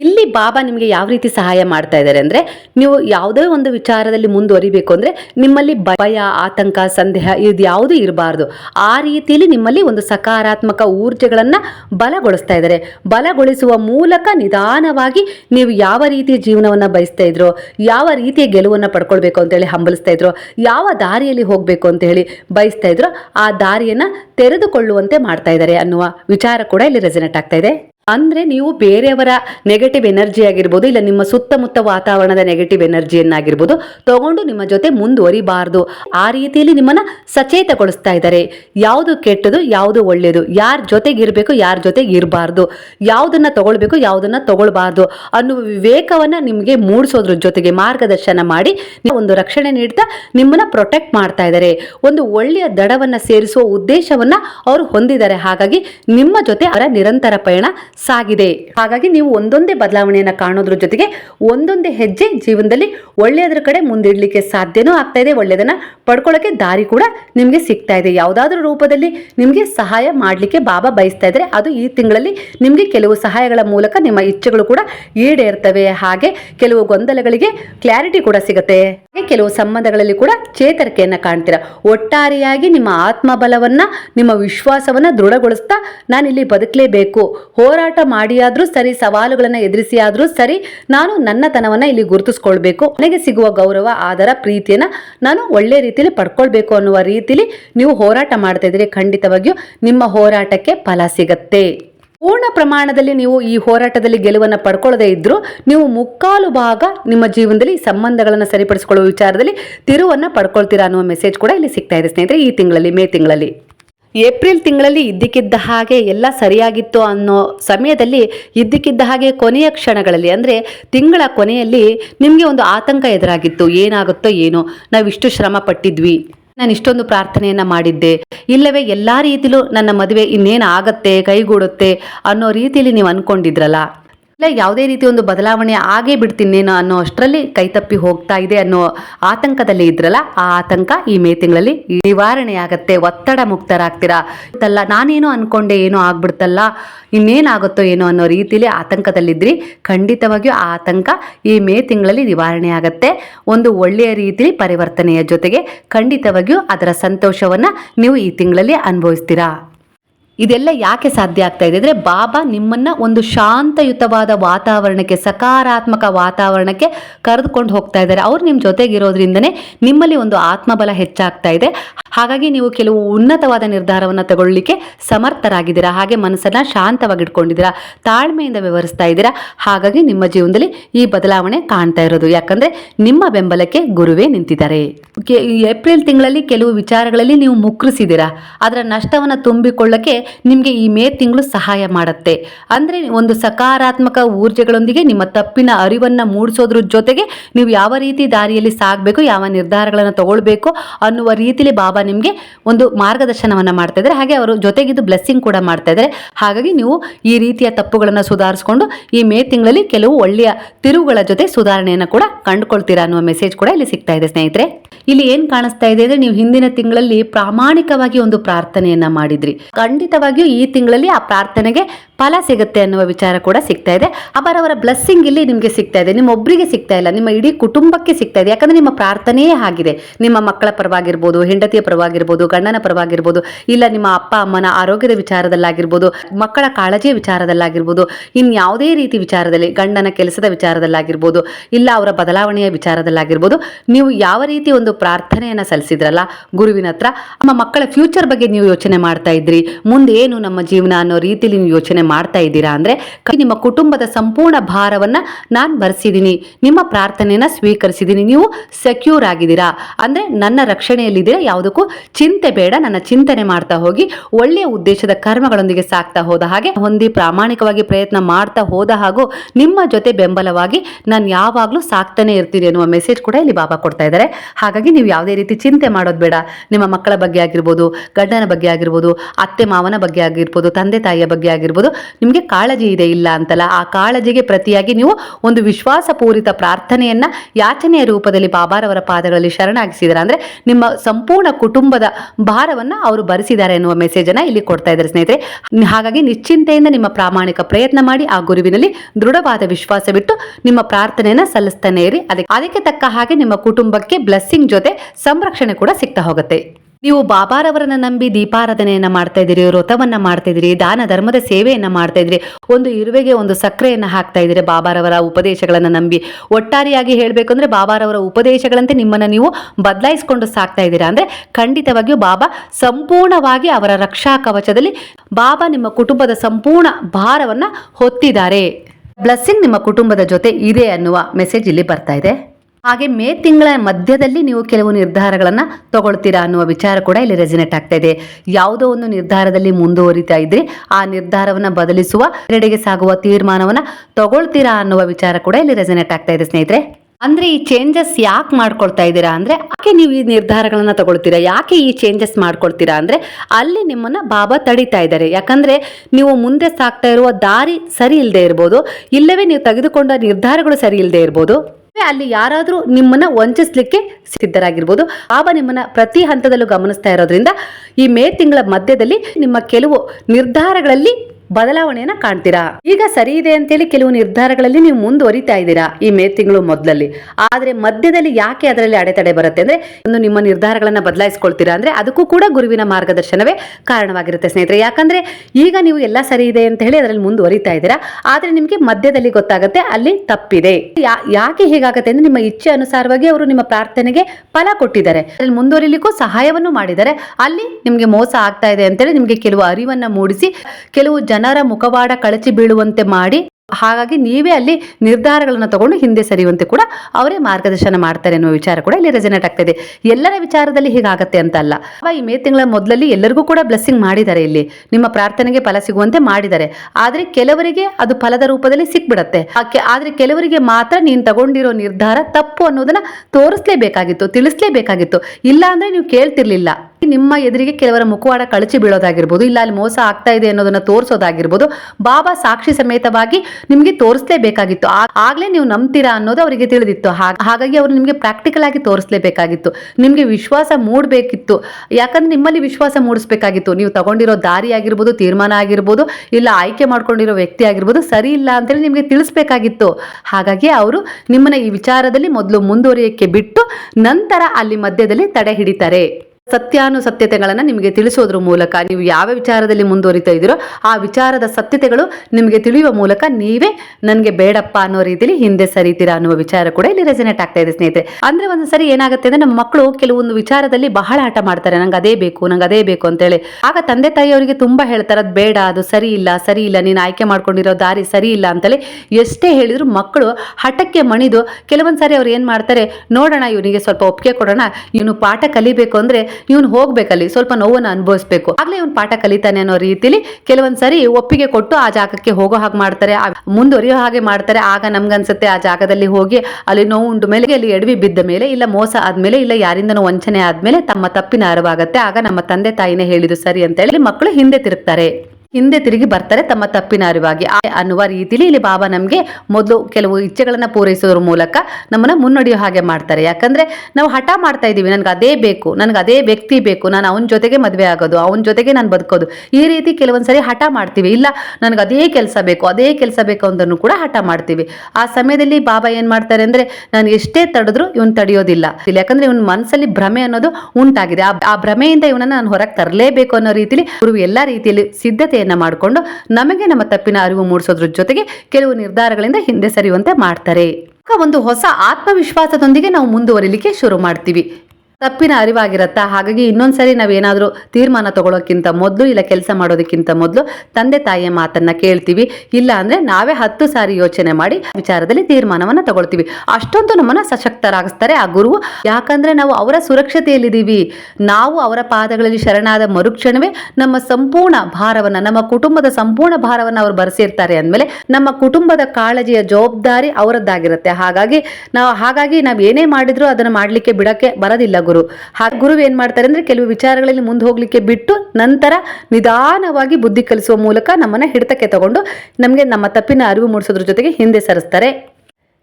ಇಲ್ಲಿ ಬಾಬಾ ನಿಮಗೆ ಯಾವ ರೀತಿ ಸಹಾಯ ಮಾಡ್ತಾ ಇದ್ದಾರೆ ಅಂದರೆ ನೀವು ಯಾವುದೇ ಒಂದು ವಿಚಾರದಲ್ಲಿ ಮುಂದುವರಿಬೇಕು ಅಂದರೆ ನಿಮ್ಮಲ್ಲಿ ಭಯ, ಆತಂಕ, ಸಂದೇಹ ಇದು ಯಾವುದೂ ಇರಬಾರ್ದು. ಆ ರೀತಿಯಲ್ಲಿ ನಿಮ್ಮಲ್ಲಿ ಒಂದು ಸಕಾರಾತ್ಮಕ ಊರ್ಜೆಗಳನ್ನು ಬಲಗೊಳಿಸ್ತಾ ಇದ್ದಾರೆ. ಬಲಗೊಳಿಸುವ ಮೂಲಕ ನಿಧಾನವಾಗಿ ನೀವು ಯಾವ ರೀತಿಯ ಜೀವನವನ್ನು ಬಯಸ್ತಾ ಇದ್ರೋ, ಯಾವ ರೀತಿಯ ಗೆಲುವನ್ನು ಪಡ್ಕೊಳ್ಬೇಕು ಅಂತೇಳಿ ಹಂಬಲಿಸ್ತಾ ಇದ್ರೋ, ಯಾವ ದಾರಿಯಲ್ಲಿ ಹೋಗಬೇಕು ಅಂತ ಹೇಳಿ ಬಯಸ್ತಾ ಇದ್ರೋ, ಆ ದಾರಿಯನ್ನ ತೆರೆದುಕೊಳ್ಳುವಂತೆ ಮಾಡ್ತಾ ಇದ್ದಾರೆ ಅನ್ನುವ ವಿಚಾರ ಕೂಡ ಇಲ್ಲಿ ರೆಸಿನೆಟ್ ಆಗ್ತಾ ಇದೆ. ಅಂದ್ರೆ ನೀವು ಬೇರೆಯವರ ನೆಗೆಟಿವ್ ಎನರ್ಜಿ ಆಗಿರ್ಬೋದು, ಇಲ್ಲ ನಿಮ್ಮ ಸುತ್ತಮುತ್ತ ವಾತಾವರಣದ ನೆಗೆಟಿವ್ ಎನರ್ಜಿಯನ್ನಾಗಿರ್ಬೋದು ತಗೊಂಡು ನಿಮ್ಮ ಜೊತೆ ಮುಂದುವರಿಬಾರ್ದು. ಆ ರೀತಿಯಲ್ಲಿ ನಿಮ್ಮನ್ನ ಸಚೇತಗೊಳಿಸ್ತಾ ಇದ್ದಾರೆ. ಯಾವುದು ಕೆಟ್ಟದು, ಯಾವುದು ಒಳ್ಳೆಯದು ಯಾರ ಜೊತೆಗಿರ್ಬೇಕು, ಯಾರ ಜೊತೆಗೆ ಇರಬಾರ್ದು ಯಾವುದನ್ನ ತಗೊಳ್ಬೇಕು, ಯಾವುದನ್ನ ತಗೊಳ್ಬಾರ್ದು ಅನ್ನುವ ವಿವೇಕವನ್ನ ನಿಮಗೆ ಮೂಡಿಸೋದ್ರ ಜೊತೆಗೆ ಮಾರ್ಗದರ್ಶನ ಮಾಡಿ ಒಂದು ರಕ್ಷಣೆ ನೀಡ್ತಾ ನಿಮ್ಮನ್ನ ಪ್ರೊಟೆಕ್ಟ್ ಮಾಡ್ತಾ ಇದ್ದಾರೆ. ಒಂದು ಒಳ್ಳೆಯ ದಡವನ್ನ ಸೇರಿಸುವ ಉದ್ದೇಶವನ್ನ ಅವರು ಹೊಂದಿದ್ದಾರೆ. ಹಾಗಾಗಿ ನಿಮ್ಮ ಜೊತೆ ಅವರ ನಿರಂತರ ಪಯಣ ಸಾಗಿದೆ. ಹಾಗಾಗಿ ನೀವು ಒಂದೊಂದೇ ಬದಲಾವಣೆಯನ್ನು ಕಾಣೋದ್ರ ಜೊತೆಗೆ ಒಂದೊಂದೇ ಹೆಜ್ಜೆ ಜೀವನದಲ್ಲಿ ಒಳ್ಳೆಯದರ ಕಡೆ ಮುಂದಿಡ್ಲಿಕ್ಕೆ ಸಾಧ್ಯನೂ ಆಗ್ತಾ ಇದೆ. ಒಳ್ಳೆಯದನ್ನ ಪಡ್ಕೊಳ್ಳೋಕೆ ದಾರಿ ಕೂಡ ನಿಮಗೆ ಸಿಗ್ತಾ ಇದೆ. ಯಾವುದಾದ್ರೂ ರೂಪದಲ್ಲಿ ನಿಮಗೆ ಸಹಾಯ ಮಾಡಲಿಕ್ಕೆ ಬಾಬಾ ಬಯಸ್ತಾ ಇದ್ರೆ ಅದು ಈ ತಿಂಗಳಲ್ಲಿ ನಿಮಗೆ ಕೆಲವು ಸಹಾಯಗಳ ಮೂಲಕ ನಿಮ್ಮ ಇಚ್ಛೆಗಳು ಕೂಡ ಈಡೇರ್ತವೆ. ಹಾಗೆ ಕೆಲವು ಗೊಂದಲಗಳಿಗೆ ಕ್ಲಾರಿಟಿ ಕೂಡ ಸಿಗುತ್ತೆ. ಕೆಲವು ಸಂಬಂಧಗಳಲ್ಲಿ ಕೂಡ ಚೇತರಿಕೆಯನ್ನ ಕಾಣ್ತೀರಾ? ಒಟ್ಟಾರೆಯಾಗಿ ನಿಮ್ಮ ಆತ್ಮಬಲವನ್ನ, ನಿಮ್ಮ ವಿಶ್ವಾಸವನ್ನ ದೃಢಗೊಳಿಸ್ತಾ ನಾನಿಲ್ಲಿ ಬದುಕಲೇಬೇಕು. ಹೋರಾಟ ಮಾಡಿಯಾದ್ರೂ ಸರಿ, ಸವಾಲುಗಳನ್ನ ಎದುರಿಸಿ ಆದ್ರೂ ಸರಿ, ನಾನು ನನ್ನತನವನ್ನ ಇಲ್ಲಿ ಗುರುತಿಸ್ಕೊಳ್ಬೇಕು. ನನಗೆ ಸಿಗುವ ಗೌರವ, ಆದರ, ಪ್ರೀತಿಯನ್ನ ನಾನು ಒಳ್ಳೆ ರೀತಿಯಲ್ಲಿ ಪಡ್ಕೊಳ್ಬೇಕು ಅನ್ನುವ ರೀತಿಲಿ ನೀವು ಹೋರಾಟ ಮಾಡ್ತಾ ಇದ್ರೆ ಖಂಡಿತವಾಗಿಯೂ ನಿಮ್ಮ ಹೋರಾಟಕ್ಕೆ ಫಲ ಸಿಗತ್ತೆ. ಪೂರ್ಣ ಪ್ರಮಾಣದಲ್ಲಿ ನೀವು ಈ ಹೋರಾಟದಲ್ಲಿ ಗೆಲುವನ್ನ ಪಡ್ಕೊಳ್ಳದೇ ಇದ್ರೂ ನೀವು ಮುಕ್ಕಾಲು ಭಾಗ ನಿಮ್ಮ ಜೀವನದಲ್ಲಿ ಸಂಬಂಧಗಳನ್ನು ಸರಿಪಡಿಸಿಕೊಳ್ಳುವ ವಿಚಾರದಲ್ಲಿ ತಿರುವನ್ನ ಪಡ್ಕೊಳ್ತೀರಾ ಅನ್ನುವ ಮೆಸೇಜ್ ಕೂಡ ಇಲ್ಲಿ ಸಿಗ್ತಾ ಇದೆ ಸ್ನೇಹಿತರೆ, ಈ ತಿಂಗಳಲ್ಲಿ, ಮೇ ತಿಂಗಳಲ್ಲಿ. ಏಪ್ರಿಲ್ ತಿಂಗಳಲ್ಲಿ ಇದ್ದಕ್ಕಿದ್ದ ಹಾಗೆ ಎಲ್ಲ ಸರಿಯಾಗಿತ್ತು ಅನ್ನೋ ಸಮಯದಲ್ಲಿ ಇದ್ದಕ್ಕಿದ್ದ ಹಾಗೆ ಕೊನೆಯ ಕ್ಷಣಗಳಲ್ಲಿ, ಅಂದರೆ ತಿಂಗಳ ಕೊನೆಯಲ್ಲಿ ನಿಮಗೆ ಒಂದು ಆತಂಕ ಎದುರಾಗಿತ್ತು. ಏನಾಗುತ್ತೋ ಏನೋ. ನಾವಿಷ್ಟು ಶ್ರಮ ಪಟ್ಟಿದ್ವಿ ನಾನು ಇಷ್ಟೊಂದು ಪ್ರಾರ್ಥನೆಯನ್ನು ಮಾಡಿದ್ದೆ. ಇಲ್ಲವೇ, ಎಲ್ಲ ರೀತಿಲೂ ನನ್ನ ಮದುವೆ ಇನ್ನೇನು ಆಗತ್ತೆ ಕೈಗೂಡುತ್ತೆ ಅನ್ನೋ ರೀತಿಯಲ್ಲಿ ನೀವು ಅನ್ಕೊಂಡಿದ್ರಲ್ಲ. ಇಲ್ಲ, ಯಾವುದೇ ರೀತಿ ಒಂದು ಬದಲಾವಣೆ ಆಗೇ ಬಿಡ್ತೀನೇನೋ ಅನ್ನೋ ಅಷ್ಟರಲ್ಲಿ ಕೈತಪ್ಪಿ ಹೋಗ್ತಾ ಇದೆ ಅನ್ನೋ ಆತಂಕದಲ್ಲಿ ಇದ್ರಲ್ಲ, ಆ ಆತಂಕ ಈ ಮೇ ತಿಂಗಳಲ್ಲಿ ನಿವಾರಣೆ ಆಗತ್ತೆ ಒತ್ತಡ ಮುಕ್ತರಾಗ್ತೀರಾ? ಇತ್ತಲ್ಲ, ನಾನೇನೋ ಅನ್ಕೊಂಡೆ, ಏನೋ ಆಗ್ಬಿಡ್ತಲ್ಲ, ಇನ್ನೇನಾಗುತ್ತೋ ಏನೋ ಅನ್ನೋ ರೀತಿಯಲ್ಲಿ ಆತಂಕದಲ್ಲಿದ್ರಿ, ಖಂಡಿತವಾಗಿಯೂ ಆ ಆತಂಕ ಈ ಮೇ ತಿಂಗಳಲ್ಲಿ ನಿವಾರಣೆ ಆಗತ್ತೆ ಒಂದು ಒಳ್ಳೆಯ ರೀತಿಲಿ ಪರಿವರ್ತನೆಯ ಜೊತೆಗೆ ಖಂಡಿತವಾಗಿಯೂ ಅದರ ಸಂತೋಷವನ್ನು ನೀವು ಈ ತಿಂಗಳಲ್ಲಿ ಅನುಭವಿಸ್ತೀರಾ? ಇದೆಲ್ಲ ಯಾಕೆ ಸಾಧ್ಯ ಆಗ್ತಾ ಇದೆ ಅಂದರೆ ಬಾಬಾ ನಿಮ್ಮನ್ನು ಒಂದು ಶಾಂತಯುತವಾದ ವಾತಾವರಣಕ್ಕೆ, ಸಕಾರಾತ್ಮಕ ವಾತಾವರಣಕ್ಕೆ ಕರೆದುಕೊಂಡು ಹೋಗ್ತಾ ಇದ್ದಾರೆ. ಅವ್ರು ನಿಮ್ಮ ಜೊತೆಗಿರೋದ್ರಿಂದನೇ ನಿಮ್ಮಲ್ಲಿ ಒಂದು ಆತ್ಮಬಲ ಹೆಚ್ಚಾಗ್ತಾ ಇದೆ. ಹಾಗಾಗಿ ನೀವು ಕೆಲವು ಉನ್ನತವಾದ ನಿರ್ಧಾರವನ್ನು ತಗೊಳ್ಳಿಕ್ಕೆ ಸಮರ್ಥರಾಗಿದ್ದೀರಾ? ಹಾಗೆ ಮನಸ್ಸನ್ನು ಶಾಂತವಾಗಿಟ್ಕೊಂಡಿದ್ದೀರಾ? ತಾಳ್ಮೆಯಿಂದ ವ್ಯವಹರಿಸ್ತಾ ಇದ್ದೀರಾ? ಹಾಗಾಗಿ ನಿಮ್ಮ ಜೀವನದಲ್ಲಿ ಈ ಬದಲಾವಣೆ ಕಾಣ್ತಾ ಇರೋದು. ಯಾಕಂದರೆ ನಿಮ್ಮ ಬೆಂಬಲಕ್ಕೆ ಗುರುವೇ ನಿಂತಿದ್ದಾರೆ. ಏಪ್ರಿಲ್ ತಿಂಗಳಲ್ಲಿ ಕೆಲವು ವಿಚಾರಗಳಲ್ಲಿ ನೀವು ಮುಕ್ರಿಸಿದ್ದೀರಾ? ಅದರ ನಷ್ಟವನ್ನು ತುಂಬಿಕೊಳ್ಳಕ್ಕೆ ನಿಮಗೆ ಈ ಮೇ ತಿಂಗಳು ಸಹಾಯ ಮಾಡುತ್ತೆ. ಅಂದರೆ ಒಂದು ಸಕಾರಾತ್ಮಕ ಊರ್ಜೆಗಳೊಂದಿಗೆ ನಿಮ್ಮ ತಪ್ಪಿನ ಅರಿವನ್ನು ಮೂಡಿಸೋದ್ರ ಜೊತೆಗೆ ನೀವು ಯಾವ ರೀತಿ ದಾರಿಯಲ್ಲಿ ಸಾಗಬೇಕು, ಯಾವ ನಿರ್ಧಾರಗಳನ್ನು ತಗೊಳ್ಬೇಕು ಅನ್ನುವ ರೀತಿಯಲ್ಲಿ ಬಾಬಾ ನಿಮಗೆ ಒಂದು ಮಾರ್ಗದರ್ಶನವನ್ನ ಮಾಡ್ತಾ ಇದ್ದಾರೆ. ಹಾಗೆ ಅವರು ಜೊತೆಗಿದ್ದು ಬ್ಲೆಸ್ಸಿಂಗ್ ಕೂಡ ಮಾಡ್ತಾ ಇದ್ದಾರೆ. ಹಾಗಾಗಿ ನೀವು ಈ ರೀತಿಯ ತಪ್ಪುಗಳನ್ನು ಸುಧಾರಿಸಿಕೊಂಡು ಈ ಮೇ ತಿಂಗಳಲ್ಲಿ ಕೆಲವು ಒಳ್ಳೆಯ ತಿರುಗಳ ಜೊತೆ ಸುಧಾರಣೆಯನ್ನು ಕೂಡ ಕಂಡುಕೊಳ್ತೀರಾ ಅನ್ನುವ ಮೆಸೇಜ್ ಕೂಡ ಇಲ್ಲಿ ಸಿಗ್ತಾ ಇದೆ ಸ್ನೇಹಿತರೆ. ಇಲ್ಲಿ ಏನ್ ಕಾಣಿಸ್ತಾ ಇದೆ ಅಂದ್ರೆ ನೀವು ಹಿಂದಿನ ತಿಂಗಳಲ್ಲಿ ಪ್ರಾಮಾಣಿಕವಾಗಿ ಒಂದು ಪ್ರಾರ್ಥನೆಯನ್ನ ಮಾಡಿದ್ರಿ. ಖಂಡಿತವಾಗಿಯೂ ಈ ತಿಂಗಳಲ್ಲಿ ಆ ಪ್ರಾರ್ಥನೆಗೆ ಫಲ ಸಿಗುತ್ತೆ ಅನ್ನುವ ವಿಚಾರ ಕೂಡ ಸಿಗ್ತಾ ಇದೆ. ಅವರವರ ಬ್ಲೆಸ್ಸಿಂಗ್ ಇಲ್ಲಿ ನಿಮಗೆ ಸಿಗ್ತಾ ಇದೆ. ನಿಮ್ಮ ಒಬ್ಬರಿಗೆ ಸಿಗ್ತಾ ಇಲ್ಲ. ನಿಮ್ಮ ಇಡೀ ಕುಟುಂಬಕ್ಕೆ ಸಿಗ್ತಾ ಇದೆ. ಯಾಕಂದ್ರೆ ನಿಮ್ಮ ಪ್ರಾರ್ಥನೆಯೇ ಆಗಿದೆ. ನಿಮ್ಮ ಮಕ್ಕಳ ಪರವಾಗಿರ್ಬೋದು, ಹೆಂಡತಿಯ ಪರವಾಗಿರ್ಬೋದು, ಗಂಡನ ಪರವಾಗಿರ್ಬೋದು, ಇಲ್ಲ ನಿಮ್ಮ ಅಪ್ಪ, ಅಮ್ಮನ ಆರೋಗ್ಯದ ವಿಚಾರದಲ್ಲಾಗಿರ್ಬೋದು, ಮಕ್ಕಳ ಕಾಳಜಿಯ ವಿಚಾರದಲ್ಲಾಗಿರ್ಬೋದು ಇನ್ಯಾವುದೇ ರೀತಿ ವಿಚಾರದಲ್ಲಿ, ಗಂಡನ ಕೆಲಸದ ವಿಚಾರದಲ್ಲಾಗಿರ್ಬೋದು, ಇಲ್ಲ ಅವರ ಬದಲಾವಣೆಯ ವಿಚಾರದಲ್ಲಾಗಿರ್ಬೋದು, ನೀವು ಯಾವ ರೀತಿ ಒಂದು ಪ್ರಾರ್ಥನೆಯನ್ನ ಸಲ್ಲಿಸಿದ್ರಲ್ಲ, ಗುರುವಿನ ಹತ್ರ ನಮ್ಮ ಮಕ್ಕಳ ಫ್ಯೂಚರ್ ಬಗ್ಗೆ ನೀವು ಯೋಚನೆ ಮಾಡ್ತಾ ಇದ್ರಿ, ಮುಂದೆ ಏನು ನಮ್ಮ ಜೀವನ ಅನ್ನೋ ರೀತಿಯಲ್ಲಿ ನೀವು ಯೋಚನೆ ಮಾಡ್ತಾ ಇದ್ದೀರಾ ಅಂದ್ರೆ ನಿಮ್ಮ ಕುಟುಂಬದ ಸಂಪೂರ್ಣ ಭಾರವನ್ನ ನಾನು ಭರಿಸಿದ್ದೀನಿ ನಿಮ್ಮ ಪ್ರಾರ್ಥನೆಯನ್ನ ಸ್ವೀಕರಿಸಿದ್ದೀನಿ, ನೀವು ಸೆಕ್ಯೂರ್ ಆಗಿದ್ದೀರಾ, ಅಂದ್ರೆ ನನ್ನ ರಕ್ಷಣೆಯಲ್ಲಿದ್ದೀರಾ, ಯಾವುದಕ್ಕೂ ಚಿಂತೆ ಬೇಡ, ನನ್ನ ಚಿಂತನೆ ಮಾಡ್ತಾ ಹೋಗಿ. ಒಳ್ಳೆಯ ಉದ್ದೇಶದ ಕರ್ಮಗಳೊಂದಿಗೆ ಸಾಕ್ತಾ ಹೋದ ಹಾಗೆ, ಹೊಂದಿ ಪ್ರಾಮಾಣಿಕವಾಗಿ ಪ್ರಯತ್ನ ಮಾಡ್ತಾ ಹೋದ ಹಾಗೂ ನಿಮ್ಮ ಜೊತೆ ಬೆಂಬಲವಾಗಿ ನಾನು ಯಾವಾಗಲೂ ಸಾಕ್ತಾನೆ ಇರ್ತೀನಿ ಅನ್ನುವ ಮೆಸೇಜ್ ಕೂಡ ಇಲ್ಲಿ ಬಾಬಾ ಕೊಡ್ತಾ ಇದ್ದಾರೆ. ಹಾಗಾಗಿ ನೀವು ಯಾವುದೇ ರೀತಿ ಚಿಂತೆ ಮಾಡೋದು ಬೇಡ. ನಿಮ್ಮ ಮಕ್ಕಳ ಬಗ್ಗೆ ಆಗಿರ್ಬೋದು, ಗಂಡನ ಬಗ್ಗೆ ಆಗಿರ್ಬೋದು, ಅತ್ತೆ ಮಾವನ ಬಗ್ಗೆ ಆಗಿರ್ಬೋದು, ತಂದೆ ತಾಯಿಯ ಬಗ್ಗೆ ಆಗಿರ್ಬೋದು, ನಿಮಗೆ ಕಾಳಜಿ ಇದೆ ಇಲ್ಲ ಅಂತಲ್ಲ, ಆ ಕಾಳಜಿಗೆ ಪ್ರತಿಯಾಗಿ ನೀವು ಒಂದು ವಿಶ್ವಾಸಪೂರಿತ ಪ್ರಾರ್ಥನೆಯನ್ನ ಯಾಚನೆಯ ರೂಪದಲ್ಲಿ ಬಾಬಾರವರ ಪಾದಗಳಲ್ಲಿ ಶರಣಾಗಿಸಿದ್ರೆ. ಅಂದ್ರೆ ನಿಮ್ಮ ಸಂಪೂರ್ಣ ಕುಟುಂಬದ ಭಾರವನ್ನ ಅವರು ಭರಿಸಿದ್ದಾರೆ ಎನ್ನುವ ಮೆಸೇಜ್ ಅನ್ನ ಇಲ್ಲಿ ಕೊಡ್ತಾ ಇದ್ದಾರೆ ಸ್ನೇಹಿತರೆ. ಹಾಗಾಗಿ ನಿಶ್ಚಿಂತೆಯಿಂದ ನಿಮ್ಮ ಪ್ರಾಮಾಣಿಕ ಪ್ರಯತ್ನ ಮಾಡಿ ಆ ಗುರುವಿನಲ್ಲಿ ದೃಢವಾದ ವಿಶ್ವಾಸವಿಟ್ಟು ನಿಮ್ಮ ಪ್ರಾರ್ಥನೆಯನ್ನ ಸಲ್ಲಿಸ್ತಾನೆ ಇರಿ. ಅದಕ್ಕೆ ಅದಕ್ಕೆ ತಕ್ಕ ಹಾಗೆ ನಿಮ್ಮ ಕುಟುಂಬಕ್ಕೆ ಬ್ಲೆಸ್ಸಿಂಗ್ ಜೊತೆ ಸಂರಕ್ಷಣೆ ಕೂಡ ಸಿಗ್ತಾ ಹೋಗುತ್ತೆ. ನೀವು ಬಾಬಾರವರನ್ನ ನಂಬಿ ದೀಪಾರಾಧನೆಯನ್ನ ಮಾಡ್ತಾ ಇದ್ದೀರಿ, ವ್ರತವನ್ನ ಮಾಡ್ತಾ ಇದ್ದೀರಿ, ದಾನ ಧರ್ಮದ ಸೇವೆಯನ್ನ ಮಾಡ್ತಾ ಇದ್ದೀರಿ, ಒಂದು ಇರುವೆಗೆ ಒಂದು ಸಕ್ಕರೆಯನ್ನ ಹಾಕ್ತಾ ಇದ್ದೀರಿ ಬಾಬಾರವರ ಉಪದೇಶಗಳನ್ನ ನಂಬಿ. ಒಟ್ಟಾರೆಯಾಗಿ ಹೇಳಬೇಕು ಅಂದ್ರೆ ಬಾಬಾರವರ ಉಪದೇಶಗಳಂತೆ ನಿಮ್ಮನ್ನ ನೀವು ಬದಲಾಯಿಸಿಕೊಂಡು ಸಾಕ್ತಾ ಇದ್ದೀರಾ. ಅಂದ್ರೆ ಖಂಡಿತವಾಗಿಯೂ ಬಾಬಾ ಸಂಪೂರ್ಣವಾಗಿ ಅವರ ರಕ್ಷಾ ಕವಚದಲ್ಲಿ ಬಾಬಾ ನಿಮ್ಮ ಕುಟುಂಬದ ಸಂಪೂರ್ಣ ಭಾರವನ್ನ ಹೊತ್ತಿದ್ದಾರೆ. ಬ್ಲೆಸ್ಸಿಂಗ್ ನಿಮ್ಮ ಕುಟುಂಬದ ಜೊತೆ ಇದೆ ಅನ್ನುವ ಮೆಸೇಜ್ ಇಲ್ಲಿ ಬರ್ತಾ ಇದೆ. ಹಾಗೆ ಮೇ ತಿಂಗಳ ಮಧ್ಯದಲ್ಲಿ ನೀವು ಕೆಲವು ನಿರ್ಧಾರಗಳನ್ನ ತಗೊಳ್ತೀರಾ ಅನ್ನುವ ವಿಚಾರ ಕೂಡ ಇಲ್ಲಿ ರೆಸಿನೇಟ್ ಆಗ್ತಾ ಇದೆ. ಯಾವುದೋ ಒಂದು ನಿರ್ಧಾರದಲ್ಲಿ ಮುಂದುವರಿತಾ ಇದ್ರೆ ಆ ನಿರ್ಧಾರವನ್ನ ಬದಲಿಸುವ ಎರಡೆಗೆ ಸಾಗುವ ತೀರ್ಮಾನವನ್ನ ತಗೊಳ್ತೀರಾ ಅನ್ನುವ ವಿಚಾರ ಕೂಡ ಇಲ್ಲಿ ರೆಸಿನೇಟ್ ಆಗ್ತಾ ಇದೆ ಸ್ನೇಹಿತರೆ. ಅಂದ್ರೆ ಈ ಚೇಂಜಸ್ ಯಾಕೆ ಮಾಡ್ಕೊಳ್ತಾ ಇದ್ದೀರಾ ಅಂದ್ರೆ, ಯಾಕೆ ನೀವು ಈ ನಿರ್ಧಾರಗಳನ್ನ ತಗೊಳ್ತೀರಾ? ಯಾಕೆ ಈ ಚೇಂಜಸ್ ಮಾಡ್ಕೊಳ್ತೀರಾ ಅಂದ್ರೆ, ಅಲ್ಲಿ ನಿಮ್ಮನ್ನ ಬಾಬಾ ತಡಿತಾ ಇದ್ದಾರೆ. ಯಾಕಂದ್ರೆ ನೀವು ಮುಂದೆ ಸಾಕ್ತಾ ಇರುವ ದಾರಿ ಸರಿ ಇಲ್ಲದೆ ಇರ್ಬೋದು. ಇಲ್ಲವೇ ನೀವು ತೆಗೆದುಕೊಂಡ ನಿರ್ಧಾರಗಳು ಸರಿ ಇಲ್ಲದೆ ಇರ್ಬೋದು. ಅಲ್ಲಿ ಯಾರಾದರೂ ನಿಮ್ಮನ್ನ ವಂಚಿಸ್ಲಿಕ್ಕೆ ಸಿದ್ಧರಾಗಿರ್ಬೋದು. ಆವ ನಿಮ್ಮನ್ನ ಪ್ರತಿ ಹಂತದಲ್ಲೂ ಗಮನಿಸ್ತಾ ಇರೋದ್ರಿಂದ ಈ ಮೇ ತಿಂಗಳ ಮಧ್ಯದಲ್ಲಿ ನಿಮ್ಮ ಕೆಲವು ನಿರ್ಧಾರಗಳಲ್ಲಿ ಬದಲಾವಣೆಯನ್ನ ಕಾಣ್ತೀರಾ? ಈಗ ಸರಿ ಇದೆ ಅಂತೇಳಿ ಕೆಲವು ನಿರ್ಧಾರಗಳಲ್ಲಿ ನೀವು ಮುಂದುವರಿತಾ ಇದ್ದೀರಾ ಈ ಮೇ ತಿಂಗಳು ಮೊದಲಲ್ಲಿ? ಆದ್ರೆ ಮಧ್ಯದಲ್ಲಿ ಯಾಕೆ ಅದರಲ್ಲಿ ಅಡೆತಡೆ ಬರುತ್ತೆ ಅಂದ್ರೆ ಒಂದು ನಿಮ್ಮ ನಿರ್ಧಾರಗಳನ್ನ ಬದಲಾಯಿಸ್ಕೊಳ್ತೀರಾ ಅಂದ್ರೆ ಅದಕ್ಕೂ ಕೂಡ ಗುರುವಿನ ಮಾರ್ಗದರ್ಶನವೇ ಕಾರಣವಾಗಿರುತ್ತೆ ಸ್ನೇಹಿತರೆ. ಯಾಕಂದ್ರೆ ಈಗ ನೀವು ಎಲ್ಲ ಸರಿ ಇದೆ ಅಂತ ಹೇಳಿ ಅದರಲ್ಲಿ ಮುಂದುವರಿತಾ ಇದ್ದೀರಾ. ಆದ್ರೆ ನಿಮಗೆ ಮಧ್ಯದಲ್ಲಿ ಗೊತ್ತಾಗುತ್ತೆ, ಅಲ್ಲಿ ತಪ್ಪಿದೆ. ಯಾಕೆ ಹೇಗಾಗುತ್ತೆ ಅಂದ್ರೆ ನಿಮ್ಮ ಇಚ್ಛೆ ಅನುಸಾರವಾಗಿ ಅವರು ನಿಮ್ಮ ಪ್ರಾರ್ಥನೆಗೆ ಫಲ ಕೊಟ್ಟಿದ್ದಾರೆ. ಅದರಲ್ಲಿ ಮುಂದುವರಿಲಿಕ್ಕೂ ಸಹಾಯವನ್ನು ಮಾಡಿದ್ದಾರೆ. ಅಲ್ಲಿ ನಿಮಗೆ ಮೋಸ ಆಗ್ತಾ ಇದೆ ಅಂತೇಳಿ ನಿಮಗೆ ಕೆಲವು ಅರಿವನ್ನ ಮೂಡಿಸಿ, ಕೆಲವು ಜನರ ಮುಖವಾಡ ಕಳಚಿ ಬೀಳುವಂತೆ ಮಾಡಿ, ಹಾಗಾಗಿ ನೀವೇ ಅಲ್ಲಿ ನಿರ್ಧಾರಗಳನ್ನು ತಗೊಂಡು ಹಿಂದೆ ಸರಿಯುವಂತೆ ಕೂಡ ಅವರೇ ಮಾರ್ಗದರ್ಶನ ಮಾಡ್ತಾರೆ ಅನ್ನೋ ವಿಚಾರ ಕೂಡ ಇಲ್ಲಿ ರೆಸನೇಟ್ ಆಗ್ತದೆ ಎಲ್ಲರ ವಿಚಾರದಲ್ಲಿ ಹೀಗಾಗತ್ತೆ ಅಂತ ಅಲ್ಲ ಈ ಮೇ ತಿಂಗಳ ಮೊದಲಲ್ಲಿ ಎಲ್ಲರಿಗೂ ಕೂಡ ಬ್ಲೆಸ್ಸಿಂಗ್ ಮಾಡಿದ್ದಾರೆ ಇಲ್ಲಿ. ನಿಮ್ಮ ಪ್ರಾರ್ಥನೆಗೆ ಫಲ ಸಿಗುವಂತೆ ಮಾಡಿದ್ದಾರೆ. ಆದ್ರೆ ಕೆಲವರಿಗೆ ಅದು ಫಲದ ರೂಪದಲ್ಲಿ ಸಿಕ್ಬಿಡತ್ತೆ. ಆದ್ರೆ ಕೆಲವರಿಗೆ ಮಾತ್ರ ನೀನು ತಗೊಂಡಿರೋ ನಿರ್ಧಾರ ತಪ್ಪು ಅನ್ನೋದನ್ನ ತೋರಿಸ್ಲೇಬೇಕಾಗಿತ್ತು, ತಿಳಿಸ್ಲೇಬೇಕಾಗಿತ್ತು. ಇಲ್ಲ ಅಂದ್ರೆ ನೀವು ಕೇಳ್ತಿರ್ಲಿಲ್ಲ. ನಿಮ್ಮ ಎದುರಿಗೆ ಕೆಲವರ ಮುಖವಾಡ ಕಳಚಿ ಬೀಳೋದಾಗಿರ್ಬೋದು, ಇಲ್ಲ ಅಲ್ಲಿ ಮೋಸ ಆಗ್ತಾ ಇದೆ ಅನ್ನೋದನ್ನ ತೋರಿಸೋದಾಗಿರ್ಬೋದು, ಬಾಬಾ ಸಾಕ್ಷಿ ಸಮೇತವಾಗಿ ನಿಮಗೆ ತೋರಿಸಲೇಬೇಕಾಗಿತ್ತು. ಆಗ್ಲೇ ನೀವು ನಂಬ್ತೀರಾ ಅನ್ನೋದು ಅವರಿಗೆ ತಿಳಿದಿತ್ತು. ಹಾಗ್- ಹಾಗಾಗಿ ಅವರು ನಿಮಗೆ ಪ್ರಾಕ್ಟಿಕಲ್ ಆಗಿ ತೋರಿಸಲೇಬೇಕಾಗಿತ್ತು. ನಿಮಗೆ ವಿಶ್ವಾಸ ಮೂಡಬೇಕಿತ್ತು. ಯಾಕಂದ್ರೆ ನಿಮ್ಮಲ್ಲಿ ವಿಶ್ವಾಸ ಮೂಡಿಸಬೇಕಾಗಿತ್ತು. ನೀವು ತಗೊಂಡಿರೋ ದಾರಿ ಆಗಿರ್ಬೋದು, ತೀರ್ಮಾನ ಆಗಿರ್ಬೋದು, ಇಲ್ಲ ಆಯ್ಕೆ ಮಾಡ್ಕೊಂಡಿರೋ ವ್ಯಕ್ತಿ ಆಗಿರ್ಬೋದು, ಸರಿ ಇಲ್ಲ ಅಂತೇಳಿ ನಿಮಗೆ ತಿಳಿಸ್ಬೇಕಾಗಿತ್ತು. ಹಾಗಾಗಿ ಅವರು ನಿಮ್ಮನ್ನ ಈ ವಿಚಾರದಲ್ಲಿ ಮೊದಲು ಮುಂದುವರಿಯಕ್ಕೆ ಬಿಟ್ಟು ನಂತರ ಅಲ್ಲಿ ಮಧ್ಯದಲ್ಲಿ ತಡೆ ಹಿಡಿತಾರೆ. ಸತ್ಯಾನುಸತ್ಯತೆಗಳನ್ನು ನಿಮಗೆ ತಿಳಿಸೋದ್ರ ಮೂಲಕ ನೀವು ಯಾವ ವಿಚಾರದಲ್ಲಿ ಮುಂದುವರಿತಾ ಇದ್ದೀರೋ ಆ ವಿಚಾರದ ಸತ್ಯತೆಗಳು ನಿಮಗೆ ತಿಳಿಯುವ ಮೂಲಕ ನೀವೇ ನನಗೆ ಬೇಡಪ್ಪ ಅನ್ನೋ ರೀತಿಯಲ್ಲಿ ಹಿಂದೆ ಸರಿತೀರಾ ಅನ್ನುವ ವಿಚಾರ ಕೂಡ ಇಲ್ಲಿ ರೆಸನೇಟ್ ಆಗ್ತಾ ಇದೆ ಸ್ನೇಹಿತರೆ. ಅಂದ್ರೆ ಒಂದು ಸರಿ ಏನಾಗುತ್ತೆ ಅಂದ್ರೆ ನಮ್ಮ ಮಕ್ಕಳು ಕೆಲವೊಂದು ವಿಚಾರದಲ್ಲಿ ಬಹಳ ಆಟ ಮಾಡ್ತಾರೆ. ನಂಗೆ ಅದೇ ಬೇಕು, ನಂಗೆ ಅದೇ ಬೇಕು ಅಂತೇಳಿ ಆಗ ತಂದೆ ತಾಯಿ ಅವರಿಗೆ ತುಂಬಾ ಹೇಳ್ತಾರೆ, ಅದು ಬೇಡ, ಅದು ಸರಿ ಇಲ್ಲ ಸರಿ ಇಲ್ಲ, ನೀನು ಆಯ್ಕೆ ಮಾಡ್ಕೊಂಡಿರೋ ದಾರಿ ಸರಿ ಇಲ್ಲ ಅಂತೇಳಿ ಎಷ್ಟೇ ಹೇಳಿದ್ರು ಮಕ್ಕಳು ಹಠಕ್ಕೆ ಮಣಿದು ಕೆಲವೊಂದು ಸಾರಿ ಅವ್ರು ಏನು ಮಾಡ್ತಾರೆ, ನೋಡೋಣ, ಇವನಿಗೆ ಸ್ವಲ್ಪ ಒಪ್ಪಿಗೆ ಕೊಡೋಣ, ಇವನು ಪಾಠ ಕಲಿಬೇಕು ಅಂದ್ರೆ ಇವನು ಹೋಗ್ಬೇಕಲ್ಲಿ, ಸ್ವಲ್ಪ ನೋವನ್ನು ಅನುಭವಿಸ್ಬೇಕು. ಆಗ್ಲೇ ಇವನು ಪಾಠ ಕಲಿತಾನೆ ಅನ್ನೋ ರೀತಿಲಿ ಕೆಲವೊಂದ್ ಸರಿ ಒಪ್ಪಿಗೆ ಕೊಟ್ಟು ಆ ಜಾಗಕ್ಕೆ ಹೋಗೋ ಹಾಗೆ ಮಾಡ್ತಾರೆ. ಮುಂದುವರಿಯೋ ಹಾಗೆ ಮಾಡ್ತಾರೆ. ಆಗ ನಮ್ಗನ್ಸುತ್ತೆ ಆ ಜಾಗದಲ್ಲಿ ಹೋಗಿ ಅಲ್ಲಿ ನೋವು ಉಂಡು ಮೇಲೆ, ಅಲ್ಲಿ ಎಡವಿ ಬಿದ್ದ ಮೇಲೆ, ಇಲ್ಲ ಮೋಸ ಆದ್ಮೇಲೆ, ಇಲ್ಲ ಯಾರಿಂದನೂ ವಂಚನೆ ಆದ್ಮೇಲೆ ತಮ್ಮ ತಪ್ಪಿನ ಅರಿವಾಗತ್ತೆ. ಆಗ ನಮ್ಮ ತಂದೆ ತಾಯಿನೇ ಹೇಳಿದ್ದು ಸರಿ ಅಂತ ಹೇಳಿ ಮಕ್ಕಳು ಹಿಂದೆ ತಿರುಗ್ತಾರೆ. ಹಿಂದೆ ತಿರುಗಿ ಬರ್ತಾರೆ ತಮ್ಮ ತಪ್ಪಿನ ಅರಿವಾಗಿ. ಅನ್ನುವ ರೀತಿಲಿ ಇಲ್ಲಿ ಬಾಬಾ ನಮಗೆ ಮೊದಲು ಕೆಲವು ಇಚ್ಛೆಗಳನ್ನ ಪೂರೈಸೋದ್ರ ಮೂಲಕ ನಮ್ಮನ್ನ ಮುನ್ನಡೆಯೋ ಹಾಗೆ ಮಾಡ್ತಾರೆ. ಯಾಕಂದ್ರೆ ನಾವು ಹಠ ಮಾಡ್ತಾ ಇದೀವಿ ನನ್ಗೆ ಅದೇ ಬೇಕು, ನನ್ಗೆ ಅದೇ ವ್ಯಕ್ತಿ ಬೇಕು, ನಾನು ಅವನ ಜೊತೆಗೆ ಮದುವೆ ಆಗೋದು, ಅವನ ಜೊತೆಗೆ ನಾನು ಬದುಕೋದು, ಈ ರೀತಿ ಕೆಲವೊಂದ್ಸರಿ ಹಠ ಮಾಡ್ತೀವಿ. ಇಲ್ಲ, ನನಗೆ ಅದೇ ಕೆಲಸ ಬೇಕು, ಅದೇ ಕೆಲಸ ಬೇಕು ಅಂದನ್ನು ಕೂಡ ಹಠ ಮಾಡ್ತೀವಿ. ಆ ಸಮಯದಲ್ಲಿ ಬಾಬಾ ಏನ್ ಮಾಡ್ತಾರೆ ಅಂದ್ರೆ, ನಾನು ಎಷ್ಟೇ ತಡೆದ್ರು ಇವನ್ ತಡೆಯೋದಿಲ್ಲ. ಇಲ್ಲ ಯಾಕಂದ್ರೆ ಇವನ್ ಮನಸ್ಸಲ್ಲಿ ಭ್ರಮೆ ಅನ್ನೋದು ಉಂಟಾಗಿದೆ. ಆ- ಭ್ರಮೆಯಿಂದ ಇವನನ್ನ ನಾನು ಹೊರಗೆ ತರಲೇಬೇಕು ಅನ್ನೋ ರೀತಿಲಿ ಗುರು ಎಲ್ಲಾ ರೀತಿಯಲ್ಲಿ ಸಿದ್ಧತೆಯನ್ನ ಮಾಡಿಕೊಂಡು ನಮಗೆ ನಮ್ಮ ತಪ್ಪಿನ ಅರಿವು ಮೂಡಿಸೋದ್ರ ಜೊತೆಗೆ ಕೆಲವು ನಿರ್ಧಾರಗಳಿಂದ ಹಿಂದೆ ಸರಿಯುವಂತೆ ಮಾಡ್ತಾರೆ. ಒಂದು ಹೊಸ ಆತ್ಮವಿಶ್ವಾಸದೊಂದಿಗೆ ನಾವು ಮುಂದುವರಿಲಿಕ್ಕೆ ಶುರು ಮಾಡ್ತೀವಿ. ತಪ್ಪಿನ ಅರಿವಾಗಿರತ್ತಾ? ಹಾಗಾಗಿ ಇನ್ನೊಂದ್ಸರಿ ನಾವೇನಾದರೂ ತೀರ್ಮಾನ ತಗೊಳ್ಳೋಕ್ಕಿಂತ ಮೊದಲು ಇಲ್ಲ ಕೆಲಸ ಮಾಡೋದಕ್ಕಿಂತ ಮೊದಲು ತಂದೆ ತಾಯಿಯ ಮಾತನ್ನ ಕೇಳ್ತೀವಿ. ಇಲ್ಲ ಅಂದ್ರೆ ನಾವೇ ಹತ್ತು ಸಾರಿ ಯೋಚನೆ ಮಾಡಿ ವಿಚಾರದಲ್ಲಿ ತೀರ್ಮಾನವನ್ನ ತಗೊಳ್ತೀವಿ. ಅಷ್ಟೊಂದು ನಮ್ಮನ್ನ ಸಶಕ್ತರಾಗಿಸ್ತಾರೆ ಆ ಗುರು ಯಾಕಂದ್ರೆ ನಾವು ಅವರ ಸುರಕ್ಷತೆಯಲ್ಲಿದ್ದೀವಿ. ನಾವು ಅವರ ಪಾದಗಳಲ್ಲಿ ಶರಣಾದ ಮರುಕ್ಷಣವೇ ನಮ್ಮ ಸಂಪೂರ್ಣ ಭಾರವನ್ನ, ನಮ್ಮ ಕುಟುಂಬದ ಸಂಪೂರ್ಣ ಭಾರವನ್ನ ಅವರು ಬರೆಸಿರ್ತಾರೆ ಅಂದಮೇಲೆ ನಮ್ಮ ಕುಟುಂಬದ ಕಾಳಜಿಯ ಜವಾಬ್ದಾರಿ ಅವರದ್ದಾಗಿರುತ್ತೆ. ಹಾಗಾಗಿ ನಾವು ಹಾಗಾಗಿ ನಾವು ಏನೇ ಮಾಡಿದ್ರು ಅದನ್ನ ಮಾಡ್ಲಿಕ್ಕೆ ಬಿಡಕ್ಕೆ ಬರೋದಿಲ್ಲ ಗುರು. ಹಾ ಗುರು ಏನ್ ಮಾಡ್ತಾರೆ ಅಂದ್ರೆ ಕೆಲವು ವಿಚಾರಗಳಲ್ಲಿ ಮುಂದೆ ಹೋಗ್ಲಿಕ್ಕೆ ಬಿಟ್ಟು ನಂತರ ನಿಧಾನವಾಗಿ ಬುದ್ಧಿ ಕಲಿಸುವ ಮೂಲಕ ನಮ್ಮನ್ನ ಹಿಡಿತಕ್ಕೆ ತಗೊಂಡು ನಮಗೆ ನಮ್ಮ ತಪ್ಪಿನ ಅರಿವು ಮೂಡಿಸೋದ್ರ ಜೊತೆಗೆ ಹಿಂದೆ ಸರಿಸ್ತಾರೆ.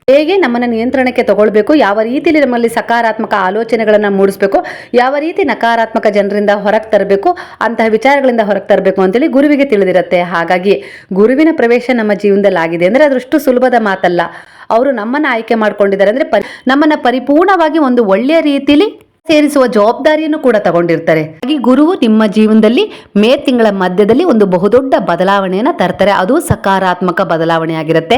ಹೇಗೆ ನಮ್ಮನ್ನು ನಿಯಂತ್ರಣಕ್ಕೆ ತಗೊಳ್ಬೇಕು, ಯಾವ ರೀತಿಯಲ್ಲಿ ನಮ್ಮಲ್ಲಿ ಸಕಾರಾತ್ಮಕ ಆಲೋಚನೆಗಳನ್ನು ಮೂಡಿಸ್ಬೇಕು, ಯಾವ ರೀತಿ ನಕಾರಾತ್ಮಕ ಜನರಿಂದ ಹೊರಗೆ ತರಬೇಕು, ಅಂತಹ ವಿಚಾರಗಳಿಂದ ಹೊರಗೆ ತರಬೇಕು ಅಂತೇಳಿ ಗುರುವಿಗೆ ತಿಳಿದಿರುತ್ತೆ. ಹಾಗಾಗಿ ಗುರುವಿನ ಪ್ರವೇಶ ನಮ್ಮ ಜೀವನದಲ್ಲಿ ಆಗಿದೆ ಅಂದರೆ ಅದರಷ್ಟು ಸುಲಭದ ಮಾತಲ್ಲ. ಅವರು ನಮ್ಮನ್ನು ಆಯ್ಕೆ ಮಾಡ್ಕೊಂಡಿದ್ದಾರೆ ಅಂದರೆ ಪರಿ- ನಮ್ಮನ್ನು ಪರಿಪೂರ್ಣವಾಗಿ ಒಂದು ಒಳ್ಳೆಯ ರೀತಿಲಿ ಸೇರಿಸುವ ಜವಾಬ್ದಾರಿಯನ್ನು ಕೂಡ ತಗೊಂಡಿರ್ತಾರೆ. ಹಾಗೆ ಗುರುವು ನಿಮ್ಮ ಜೀವನದಲ್ಲಿ ಮೇ ತಿಂಗಳ ಮಧ್ಯದಲ್ಲಿ ಒಂದು ಬಹುದೊಡ್ಡ ಬದಲಾವಣೆಯನ್ನ ತರ್ತಾರೆ. ಅದು ಸಕಾರಾತ್ಮಕ ಬದಲಾವಣೆ ಆಗಿರುತ್ತೆ.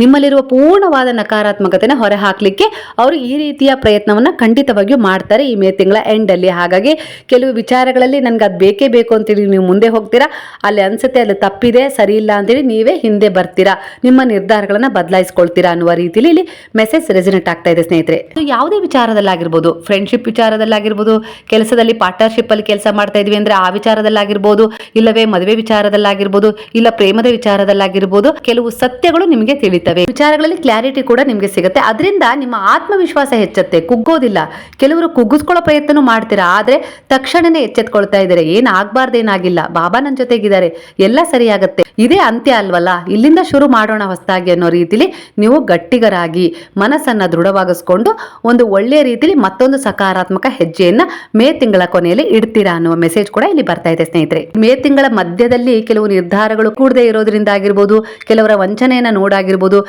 ನಿಮ್ಮಲ್ಲಿರುವ ಪೂರ್ಣವಾದ ನಕಾರಾತ್ಮಕತೆನ ಹೊರ ಹಾಕ್ಲಿಕ್ಕೆ ಅವರು ಈ ರೀತಿಯ ಪ್ರಯತ್ನವನ್ನು ಖಂಡಿತವಾಗಿಯೂ ಮಾಡ್ತಾರೆ ಈ ಮೇ ತಿಂಗಳ ಎಂಡ್ ಅಲ್ಲಿ. ಹಾಗಾಗಿ ಕೆಲವು ವಿಚಾರಗಳಲ್ಲಿ ನನಗೆ ಅದು ಬೇಕೇ ಬೇಕು ಅಂತೇಳಿ ನೀವು ಮುಂದೆ ಹೋಗ್ತೀರಾ? ಅಲ್ಲಿ ಅನ್ಸುತ್ತೆ ಅಲ್ಲಿ ತಪ್ಪಿದೆ ಸರಿ ಇಲ್ಲ ಅಂತೇಳಿ ನೀವೇ ಹಿಂದೆ ಬರ್ತೀರಾ? ನಿಮ್ಮ ನಿರ್ಧಾರಗಳನ್ನ ಬದಲಾಯಿಸ್ಕೊಳ್ತೀರಾ ಅನ್ನುವ ರೀತಿಯಲ್ಲಿ ಇಲ್ಲಿ ಮೆಸೇಜ್ ರೆಸಿನೆಟ್ ಆಗ್ತಾ ಇದೆ ಸ್ನೇಹಿತರೆ. ಯಾವುದೇ ಯಾವುದೇ ವಿಚಾರದಲ್ಲಾಗಿರ್ಬೋದು. ಫ್ರೆಂಡ್ಶಿಪ್ ವಿಚಾರ ವಿಚಾರದಲ್ಲಾಗಿರ್ಬೋದು, ಕೆಲಸದಲ್ಲಿ ಪಾರ್ಟ್ನರ್ಶಿಪ್ ಅಲ್ಲಿ ಕೆಲಸ ಮಾಡ್ತಾ ಇದ್ವಿ ಅಂದ್ರೆ ಆ ವಿಚಾರದಲ್ಲಾಗಿರ್ಬೋದು, ಇಲ್ಲವೇ ಮದುವೆ ವಿಚಾರದಲ್ಲಾಗಿರ್ಬೋದು, ಇಲ್ಲ ಪ್ರೇಮದ ವಿಚಾರದಲ್ಲಾಗಿರ್ಬೋದು, ಕೆಲವು ಸತ್ಯಗಳು ನಿಮಗೆ ತಿಳಿತವೆ. ವಿಚಾರಗಳಲ್ಲಿ ಕ್ಲಾರಿಟಿ ಕೂಡ ನಿಮಗೆ ಸಿಗುತ್ತೆ. ಅದರಿಂದ ನಿಮ್ಮ ಆತ್ಮವಿಶ್ವಾಸ ಹೆಚ್ಚುತ್ತೆ. ಕುಗ್ಗೋದಿಲ್ಲ. ಕೆಲವರು ಕುಗ್ಗಿಸ್ಕೊಳ್ಳೋ ಪ್ರಯತ್ನ ಮಾಡ್ತೀರಾ? ಆದ್ರೆ ತಕ್ಷಣನೇ ಎಚ್ಚೆತ್ಕೊಳ್ತಾ ಇದ್ದಾರೆ. ಏನ್ ಆಗ್ಬಾರ್ದೇನಾಗಿಲ್ಲ ಬಾಬಾ ನನ್ನ ಜೊತೆಗಿದ್ದಾರೆ. ಎಲ್ಲ ಸರಿಯಾಗತ್ತೆ. ಇದೇ ಅಂತ್ಯ ಅಲ್ವಲ್ಲ? ಇಲ್ಲಿಂದ ಶುರು ಮಾಡೋಣ ಹೊಸದಾಗಿ ಅನ್ನೋ ರೀತಿಲಿ ನೀವು ಗಟ್ಟಿಗರಾಗಿ ಮನಸ್ಸನ್ನ ದೃಢವಾಗಿಸ್ಕೊಂಡು ಒಂದು ಒಳ್ಳೆಯ ರೀತಿಲಿ ಮತ್ತೊಂದು ಸಕಾರಾತ್ಮಕ ಹೆಜ್ಜೆಯನ್ನ ಮೇ ತಿಂಗಳ ಕೊನೆಯಲ್ಲಿ ಇಡ್ತೀರಾ ಅನ್ನುವ ಮೆಸೇಜ್ ಕೂಡ ಇಲ್ಲಿ ಬರ್ತಾ ಇದೆ, ಸ್ನೇಹಿತರೆ. ಮೇ ತಿಂಗಳ ಮಧ್ಯದಲ್ಲಿ ಕೆಲವು ನಿರ್ಧಾರಗಳು ಕೂಡದೇ ಇರೋದ್ರಿಂದ ಆಗಿರ್ಬೋದು ಕೆಲವರ ವಂಚನೆಯನ್ನ ನೋಡಾಗಿರ್ಬೋದು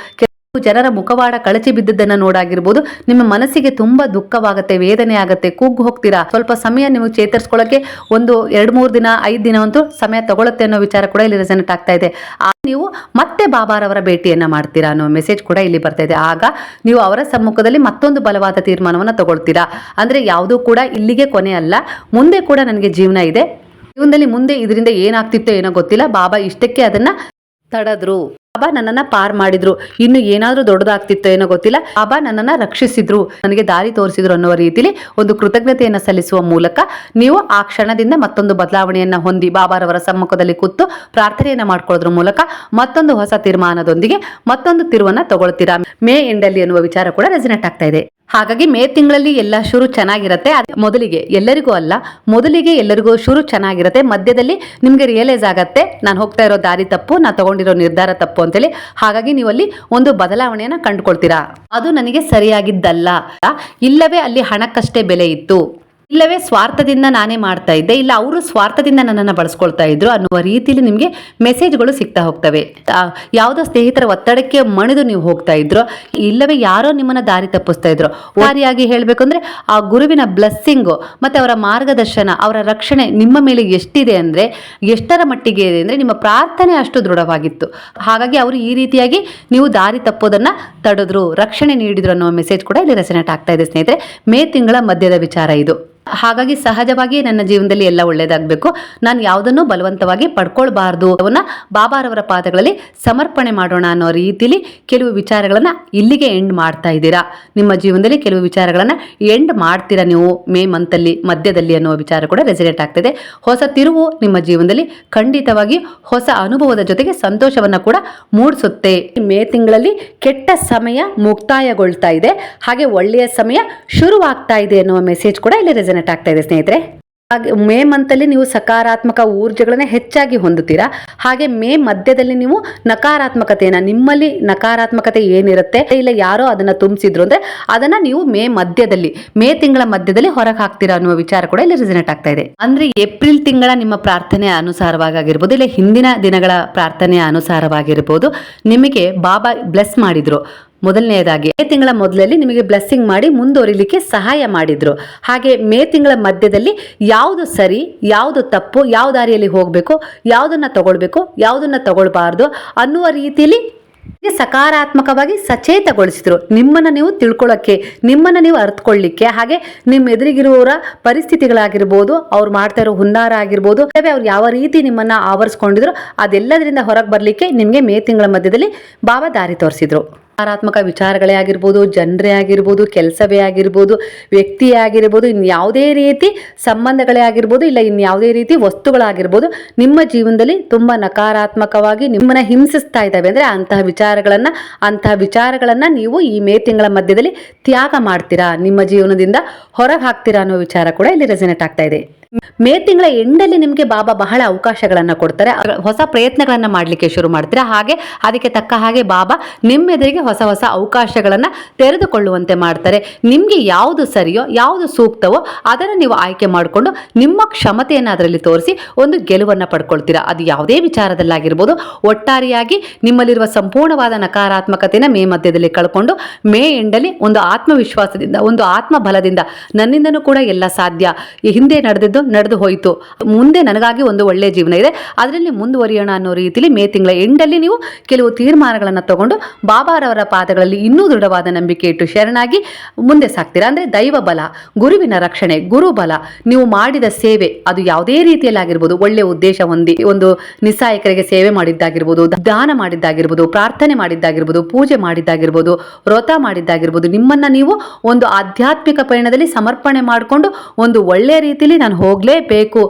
ಜನರ ಮುಖವಾಡ ಕಳಚಿ ಬಿದ್ದದ್ದನ್ನ ನೋಡಾಗಿರ್ಬೋದು. ನಿಮ್ಮ ಮನಸ್ಸಿಗೆ ತುಂಬಾ ದುಃಖವಾಗುತ್ತೆ, ವೇದನೆ ಆಗುತ್ತೆ ಕುಗ್ಗು ಹೋಗ್ತೀರಾ? ಸ್ವಲ್ಪ ಸಮಯ ನಿಮಗೆ ಚೇತರಿಸ್ಕೊಳ್ಳೋಕೆ ಒಂದು ಎರಡು ಮೂರು ದಿನ, ಐದು ದಿನ ಅಂತೂ ಸಮಯ ತಗೊಳುತ್ತೆ ಅನ್ನೋ ವಿಚಾರ ಕೂಡ ಇಲ್ಲಿ ರೆಸನೆಟ್ ಆಗ್ತಾ ಇದೆ. ನೀವು ಮತ್ತೆ ಬಾಬಾರವರ ಭೇಟಿಯನ್ನ ಮಾಡ್ತೀರಾ ಅನ್ನೋ ಮೆಸೇಜ್ ಕೂಡ ಇಲ್ಲಿ ಬರ್ತಾ ಇದೆ. ಆಗ ನೀವು ಅವರ ಸಮ್ಮುಖದಲ್ಲಿ ಮತ್ತೊಂದು ಬಲವಾದ ತೀರ್ಮಾನವನ್ನು ತಗೊಳ್ತೀರಾ? ಅಂದ್ರೆ ಯಾವುದೂ ಕೂಡ ಇಲ್ಲಿಗೆ ಕೊನೆ ಅಲ್ಲ, ಮುಂದೆ ಕೂಡ ನನಗೆ ಜೀವನ ಇದೆ. ಜೀವನದಲ್ಲಿ ಮುಂದೆ ಇದರಿಂದ ಏನಾಗ್ತಿತ್ತೋ ಏನೋ ಗೊತ್ತಿಲ್ಲ. ಬಾಬಾ ಇಷ್ಟಕ್ಕೆ ಅದನ್ನ ತಡೆದ್ರು. ಬಾಬಾ ನನ್ನನ್ನ ಪಾರ್ ಮಾಡಿದ್ರು. ಇನ್ನು ಏನಾದ್ರೂ ದೊಡ್ಡದಾಗ್ತಿತ್ತೋ ಏನೋ ಗೊತ್ತಿಲ್ಲ. ಬಾಬಾ ನನ್ನನ್ನ ರಕ್ಷಿಸಿದ್ರು. ನನಗೆ ದಾರಿ ತೋರಿಸಿದ್ರು ಅನ್ನೋ ರೀತಿಲಿ ಒಂದು ಕೃತಜ್ಞತೆಯನ್ನು ಸಲ್ಲಿಸುವ ಮೂಲಕ ನೀವು ಆ ಕ್ಷಣದಿಂದ ಮತ್ತೊಂದು ಬದಲಾವಣೆಯನ್ನ ಹೊಂದಿ ಬಾಬಾರವರ ಸಮ್ಮುಖದಲ್ಲಿ ಕೂತು ಪ್ರಾರ್ಥನೆಯನ್ನ ಮಾಡ್ಕೊಳ್ಳೋದ್ರ ಮೂಲಕ ಮತ್ತೊಂದು ಹೊಸ ತೀರ್ಮಾನದೊಂದಿಗೆ ಮತ್ತೊಂದು ತಿರುವನ್ನ ತಗೊಳ್ತೀರಾ? ಮೇ ಎಂಡಲ್ಲಿ ಅನ್ನುವ ವಿಚಾರ ಕೂಡ ರೆಸಿನೆಟ್ ಆಗ್ತಾ ಇದೆ. ಹಾಗಾಗಿ ಮೇ ತಿಂಗಳಲ್ಲಿ ಎಲ್ಲ ಶುರು ಚೆನ್ನಾಗಿರುತ್ತೆ. ಮೊದಲಿಗೆ ಎಲ್ಲರಿಗೂ ಅಲ್ಲ, ಮೊದಲಿಗೆ ಎಲ್ಲರಿಗೂ ಶುರು ಚೆನ್ನಾಗಿರುತ್ತೆ. ಮಧ್ಯದಲ್ಲಿ ನಿಮಗೆ ರಿಯಲೈಸ್ ಆಗುತ್ತೆ, ನಾನು ಹೋಗ್ತಾ ಇರೋ ದಾರಿ ತಪ್ಪು, ನಾನು ತಗೊಂಡಿರೋ ನಿರ್ಧಾರ ತಪ್ಪು ಅಂತೇಳಿ. ಹಾಗಾಗಿ ನೀವು ಅಲ್ಲಿ ಒಂದು ಬದಲಾವಣೆಯನ್ನು ಕಂಡುಕೊಳ್ತೀರಾ. ಅದು ನನಗೆ ಸರಿಯಾಗಿದ್ದಲ್ಲ. ಇಲ್ಲವೇ ಅಲ್ಲಿ ಹಣಕ್ಕಷ್ಟೇ ಬೆಲೆ ಇತ್ತು. ಇಲ್ಲವೇ ಸ್ವಾರ್ಥದಿಂದ ನಾನೇ ಮಾಡ್ತಾ ಇದ್ದೆ, ಇಲ್ಲ ಅವರು ಸ್ವಾರ್ಥದಿಂದ ನನ್ನನ್ನು ಬಳಸ್ಕೊಳ್ತಾ ಇದ್ರು ಅನ್ನುವ ರೀತಿಯಲ್ಲಿ ನಿಮಗೆ ಮೆಸೇಜ್ಗಳು ಸಿಗ್ತಾ ಹೋಗ್ತವೆ. ಯಾವುದೋ ಸ್ನೇಹಿತರ ಒತ್ತಡಕ್ಕೆ ಮಣಿದು ನೀವು ಹೋಗ್ತಾ ಇದ್ರು, ಇಲ್ಲವೇ ಯಾರೋ ನಿಮ್ಮನ್ನ ದಾರಿ ತಪ್ಪಿಸ್ತಾ ಇದ್ರು, ವಾರಿಯಾಗಿ ಹೇಳಬೇಕು ಅಂದ್ರೆ ಆ ಗುರುವಿನ ಬ್ಲೆಸ್ಸಿಂಗು ಮತ್ತೆ ಅವರ ಮಾರ್ಗದರ್ಶನ, ಅವರ ರಕ್ಷಣೆ ನಿಮ್ಮ ಮೇಲೆ ಎಷ್ಟಿದೆ ಅಂದ್ರೆ, ಎಷ್ಟರ ಮಟ್ಟಿಗೆ ಇದೆ ಅಂದ್ರೆ ನಿಮ್ಮ ಪ್ರಾರ್ಥನೆ ಅಷ್ಟು ದೃಢವಾಗಿತ್ತು. ಹಾಗಾಗಿ ಅವರು ಈ ರೀತಿಯಾಗಿ ನೀವು ದಾರಿ ತಪ್ಪೋದನ್ನ ತಡೆದ್ರು, ರಕ್ಷಣೆ ನೀಡಿದ್ರು ಅನ್ನೋ ಮೆಸೇಜ್ ಕೂಡ ಇಲ್ಲಿ ರೆಸನೆಟ್ ಆಗ್ತಾ ಇದೆ ಸ್ನೇಹಿತರೆ. ಮೇ ತಿಂಗಳ ಮಧ್ಯದ ವಿಚಾರ ಇದು. ಹಾಗಾಗಿ ಸಹಜವಾಗಿ ನನ್ನ ಜೀವನದಲ್ಲಿ ಎಲ್ಲ ಒಳ್ಳೇದಾಗಬೇಕು. ನಾನು ಯಾವುದನ್ನು ಬಲವಂತವಾಗಿ ಪಡ್ಕೊಳ್ಬಾರ್ದು. ಅವನ್ನ ಬಾಬಾರವರ ಪಾದಗಳಲ್ಲಿ ಸಮರ್ಪಣೆ ಮಾಡೋಣ ಅನ್ನೋ ರೀತಿಲಿ ಕೆಲವು ವಿಚಾರಗಳನ್ನು ಇಲ್ಲಿಗೆ ಎಂಡ್ ಮಾಡ್ತಾ ಇದ್ದೀರಾ. ನಿಮ್ಮ ಜೀವನದಲ್ಲಿ ಕೆಲವು ವಿಚಾರಗಳನ್ನು ಎಂಡ್ ಮಾಡ್ತೀರಾ ನೀವು ಮೇ ಮಂತಲ್ಲಿ ಮಧ್ಯದಲ್ಲಿ ಅನ್ನೋ ವಿಚಾರ ಕೂಡ ರೆಸಿಡೆಂಟ್ ಆಗ್ತದೆ. ಹೊಸ ತಿರುವು ನಿಮ್ಮ ಜೀವನದಲ್ಲಿ ಖಂಡಿತವಾಗಿ ಹೊಸ ಅನುಭವದ ಜೊತೆಗೆ ಸಂತೋಷವನ್ನ ಕೂಡ ಮೂಡಿಸುತ್ತೆ. ಮೇ ತಿಂಗಳಲ್ಲಿ ಕೆಟ್ಟ ಸಮಯ ಮುಕ್ತಾಯಗೊಳ್ತಾ ಇದೆ. ಹಾಗೆ ಒಳ್ಳೆಯ ಸಮಯ ಶುರುವಾಗ್ತಾ ಇದೆ ಅನ್ನುವ ಮೆಸೇಜ್ ಕೂಡ ಇಲ್ಲಿ ರೆಸನೆಟ್ ಆಗ್ತಾ ಇದೆ ಸ್ನೇಹಿತರೆ. ಹಾಗೆ ಮೇ ಮಂತಲ್ಲಿ ನೀವು ಸಕಾರಾತ್ಮಕ ಊರ್ಜೆಗಳನ್ನ ಹೆಚ್ಚಾಗಿ ಹೊಂದುತ್ತೀರಾ? ಹಾಗೆ ಮೇ ಮಧ್ಯದಲ್ಲಿ ನೀವು ನಕಾರಾತ್ಮಕತೆಯನ್ನ, ನಿಮ್ಮಲ್ಲಿ ನಕಾರಾತ್ಮಕತೆ ಏನಿರುತ್ತೆ, ಇಲ್ಲ ಯಾರೋ ಅದನ್ನ ತುಂಬಿಸಿದ್ರು ಅಂದ್ರೆ ಅದನ್ನ ನೀವು ಮೇ ಮಧ್ಯದಲ್ಲಿ, ಮೇ ತಿಂಗಳ ಮಧ್ಯದಲ್ಲಿ ಹೊರಗೆ ಹಾಕ್ತೀರಾ ಅನ್ನುವ ವಿಚಾರ ಕೂಡ ಇಲ್ಲಿ ರಿಸನೆಟ್ ಆಗ್ತಾ ಇದೆ. ಅಂದ್ರೆ ಏಪ್ರಿಲ್ ತಿಂಗಳ ನಿಮ್ಮ ಪ್ರಾರ್ಥನೆ ಅನುಸಾರವಾಗಿರ್ಬೋದು, ಇಲ್ಲ ಹಿಂದಿನ ದಿನಗಳ ಪ್ರಾರ್ಥನೆ ಅನುಸಾರವಾಗಿರ್ಬೋದು, ನಿಮಗೆ ಬಾಬಾ ಬ್ಲೆಸ್ ಮಾಡಿದ್ರು. ಮೊದಲನೆಯದಾಗಿ, ಮೇ ತಿಂಗಳ ಮೊದಲಲ್ಲಿ ನಿಮಗೆ ಬ್ಲೆಸ್ಸಿಂಗ್ ಮಾಡಿ ಮುಂದುವರಿಲಿಕ್ಕೆ ಸಹಾಯ ಮಾಡಿದ್ರು. ಹಾಗೆ ಮೇ ತಿಂಗಳ ಮಧ್ಯದಲ್ಲಿ ಯಾವುದು ಸರಿ, ಯಾವುದು ತಪ್ಪು, ಯಾವ ದಾರಿಯಲ್ಲಿ ಹೋಗಬೇಕು, ಯಾವುದನ್ನ ತಗೊಳ್ಬೇಕು, ಯಾವುದನ್ನ ತಗೊಳ್ಬಾರ್ದು ಅನ್ನುವ ರೀತಿಯಲ್ಲಿ ಸಕಾರಾತ್ಮಕವಾಗಿ ಸಚೇತಗೊಳಿಸಿದ್ರು. ನಿಮ್ಮನ್ನ ನೀವು ತಿಳ್ಕೊಳ್ಳೋಕೆ ನಿಮ್ಮನ್ನ ನೀವು ಅರ್ಥಕೊಳ್ಳಿಕ್ಕೆ ಹಾಗೆ ನಿಮ್ಮ ಎದುರಿಗಿರುವವರ ಪರಿಸ್ಥಿತಿಗಳಾಗಿರ್ಬೋದು, ಅವ್ರು ಮಾಡ್ತಾ ಇರೋ ಹುನ್ನಾರ ಆಗಿರ್ಬೋದು ಅವ್ರು ಯಾವ ರೀತಿ ನಿಮ್ಮನ್ನ ಆವರಿಸ್ಕೊಂಡಿದ್ರು, ಅದೆಲ್ಲದರಿಂದ ಹೊರಗೆ ಬರಲಿಕ್ಕೆ ನಿಮಗೆ ಮೇ ತಿಂಗಳ ಮಧ್ಯದಲ್ಲಿ ಬಾಬಾ ದಾರಿ ತೋರಿಸಿದ್ರು. ಸಕಾರಾತ್ಮಕ ವಿಚಾರಗಳೇ ಆಗಿರ್ಬೋದು, ಜನರೇ ಆಗಿರ್ಬೋದು, ಕೆಲಸವೇ ಆಗಿರ್ಬೋದು ವ್ಯಕ್ತಿಯೇ ಆಗಿರ್ಬೋದು ಇನ್ಯಾವುದೇ ರೀತಿ ಸಂಬಂಧಗಳೇ ಆಗಿರ್ಬೋದು, ಇಲ್ಲ ಇನ್ಯಾವುದೇ ರೀತಿ ವಸ್ತುಗಳಾಗಿರ್ಬೋದು, ನಿಮ್ಮ ಜೀವನದಲ್ಲಿ ತುಂಬ ನಕಾರಾತ್ಮಕವಾಗಿ ನಿಮ್ಮನ್ನ ಹಿಂಸಿಸ್ತಾ ಇದ್ದಾವೆ. ಅಂದರೆ ಅಂತಹ ವಿಚಾರಗಳನ್ನ ಅಂತಹ ವಿಚಾರಗಳನ್ನ ನೀವು ಈ ಮೇ ತಿಂಗಳ ಮಧ್ಯದಲ್ಲಿ ತ್ಯಾಗ ಮಾಡ್ತೀರಾ? ನಿಮ್ಮ ಜೀವನದಿಂದ ಹೊರಗೆ ಹಾಕ್ತೀರಾ ಅನ್ನೋ ವಿಚಾರ ಕೂಡ ಇಲ್ಲಿ ರೆಸಿನೆಟ್ ಆಗ್ತಾ ಇದೆ. ಮೇ ತಿಂಗಳ ಎಂಡಲ್ಲಿ ನಿಮಗೆ ಬಾಬಾ ಬಹಳ ಅವಕಾಶಗಳನ್ನು ಕೊಡ್ತಾರೆ. ಹೊಸ ಪ್ರಯತ್ನಗಳನ್ನು ಮಾಡಲಿಕ್ಕೆ ಶುರು ಮಾಡ್ತೀರಾ? ಹಾಗೆ ಅದಕ್ಕೆ ತಕ್ಕ ಹಾಗೆ ಬಾಬಾ ನಿಮ್ಮೆದುರಿಗೆ ಹೊಸ ಹೊಸ ಅವಕಾಶಗಳನ್ನು ತೆರೆದುಕೊಳ್ಳುವಂತೆ ಮಾಡ್ತಾರೆ. ನಿಮಗೆ ಯಾವುದು ಸರಿಯೋ, ಯಾವುದು ಸೂಕ್ತವೋ ಅದನ್ನು ನೀವು ಆಯ್ಕೆ ಮಾಡಿಕೊಂಡು ನಿಮ್ಮ ಕ್ಷಮತೆಯನ್ನು ಅದರಲ್ಲಿ ತೋರಿಸಿ ಒಂದು ಗೆಲುವನ್ನು ಪಡ್ಕೊಳ್ತೀರಾ? ಅದು ಯಾವುದೇ ವಿಚಾರದಲ್ಲಾಗಿರ್ಬೋದು. ಒಟ್ಟಾರೆಯಾಗಿ ನಿಮ್ಮಲ್ಲಿರುವ ಸಂಪೂರ್ಣವಾದ ನಕಾರಾತ್ಮಕತೆಯನ್ನು ಮೇ ಮಧ್ಯದಲ್ಲಿ ಕಳ್ಕೊಂಡು ಮೇ ಎಂಡಲ್ಲಿ ಒಂದು ಆತ್ಮವಿಶ್ವಾಸದಿಂದ, ಒಂದು ಆತ್ಮಬಲದಿಂದ ನನ್ನಿಂದನೂ ಕೂಡ ಎಲ್ಲ ಸಾಧ್ಯ. ಈ ಹಿಂದೆ ನಡೆದಿದ್ದು ನಡೆದು ಹೋಯಿತು. ಮುಂದೆ ನನಗಾಗಿ ಒಂದು ಒಳ್ಳೆಯ ಜೀವನ ಇದೆ. ಅದರಲ್ಲಿ ಮುಂದುವರಿಯೋಣ ಅನ್ನೋ ರೀತಿಯಲ್ಲಿ ಮೇ ತಿಂಗಳ ಎಂಡಲ್ಲಿ ನೀವು ಕೆಲವು ತೀರ್ಮಾನಗಳನ್ನು ತಗೊಂಡು ಬಾಬಾರವರ ಪಾದಗಳಲ್ಲಿ ಇನ್ನೂ ದೃಢವಾದ ನಂಬಿಕೆ ಇಟ್ಟು ಶರಣಾಗಿ ಮುಂದೆ ಸಾಕ್ತೀರಾ? ಅಂದರೆ ದೈವ ಬಲ ಗುರುವಿನ ರಕ್ಷಣೆ ಗುರು ಬಲ ನೀವು ಮಾಡಿದ ಸೇವೆ, ಅದು ಯಾವುದೇ ರೀತಿಯಲ್ಲಿ ಆಗಿರ್ಬೋದು ಒಳ್ಳೆಯ ಉದ್ದೇಶ ಹೊಂದಿ, ಒಂದು ನಿಸ್ಸಾಯಕರಿಗೆ ಸೇವೆ ಮಾಡಿದ್ದಾಗಿರ್ಬೋದು, ದಾನ ಮಾಡಿದ್ದಾಗಿರ್ಬೋದು, ಪ್ರಾರ್ಥನೆ ಮಾಡಿದ್ದಾಗಿರ್ಬೋದು, ಪೂಜೆ ಮಾಡಿದ್ದಾಗಿರ್ಬೋದು, ವ್ರತ ಮಾಡಿದ್ದಾಗಿರ್ಬೋದು, ನಿಮ್ಮನ್ನ ನೀವು ಒಂದು ಆಧ್ಯಾತ್ಮಿಕ ಪಯಣದಲ್ಲಿ ಸಮರ್ಪಣೆ ಮಾಡಿಕೊಂಡು ಒಂದು ಒಳ್ಳೆಯ ರೀತಿಯಲ್ಲಿ ನಾನು ಹೋಗಲೇಬೇಕು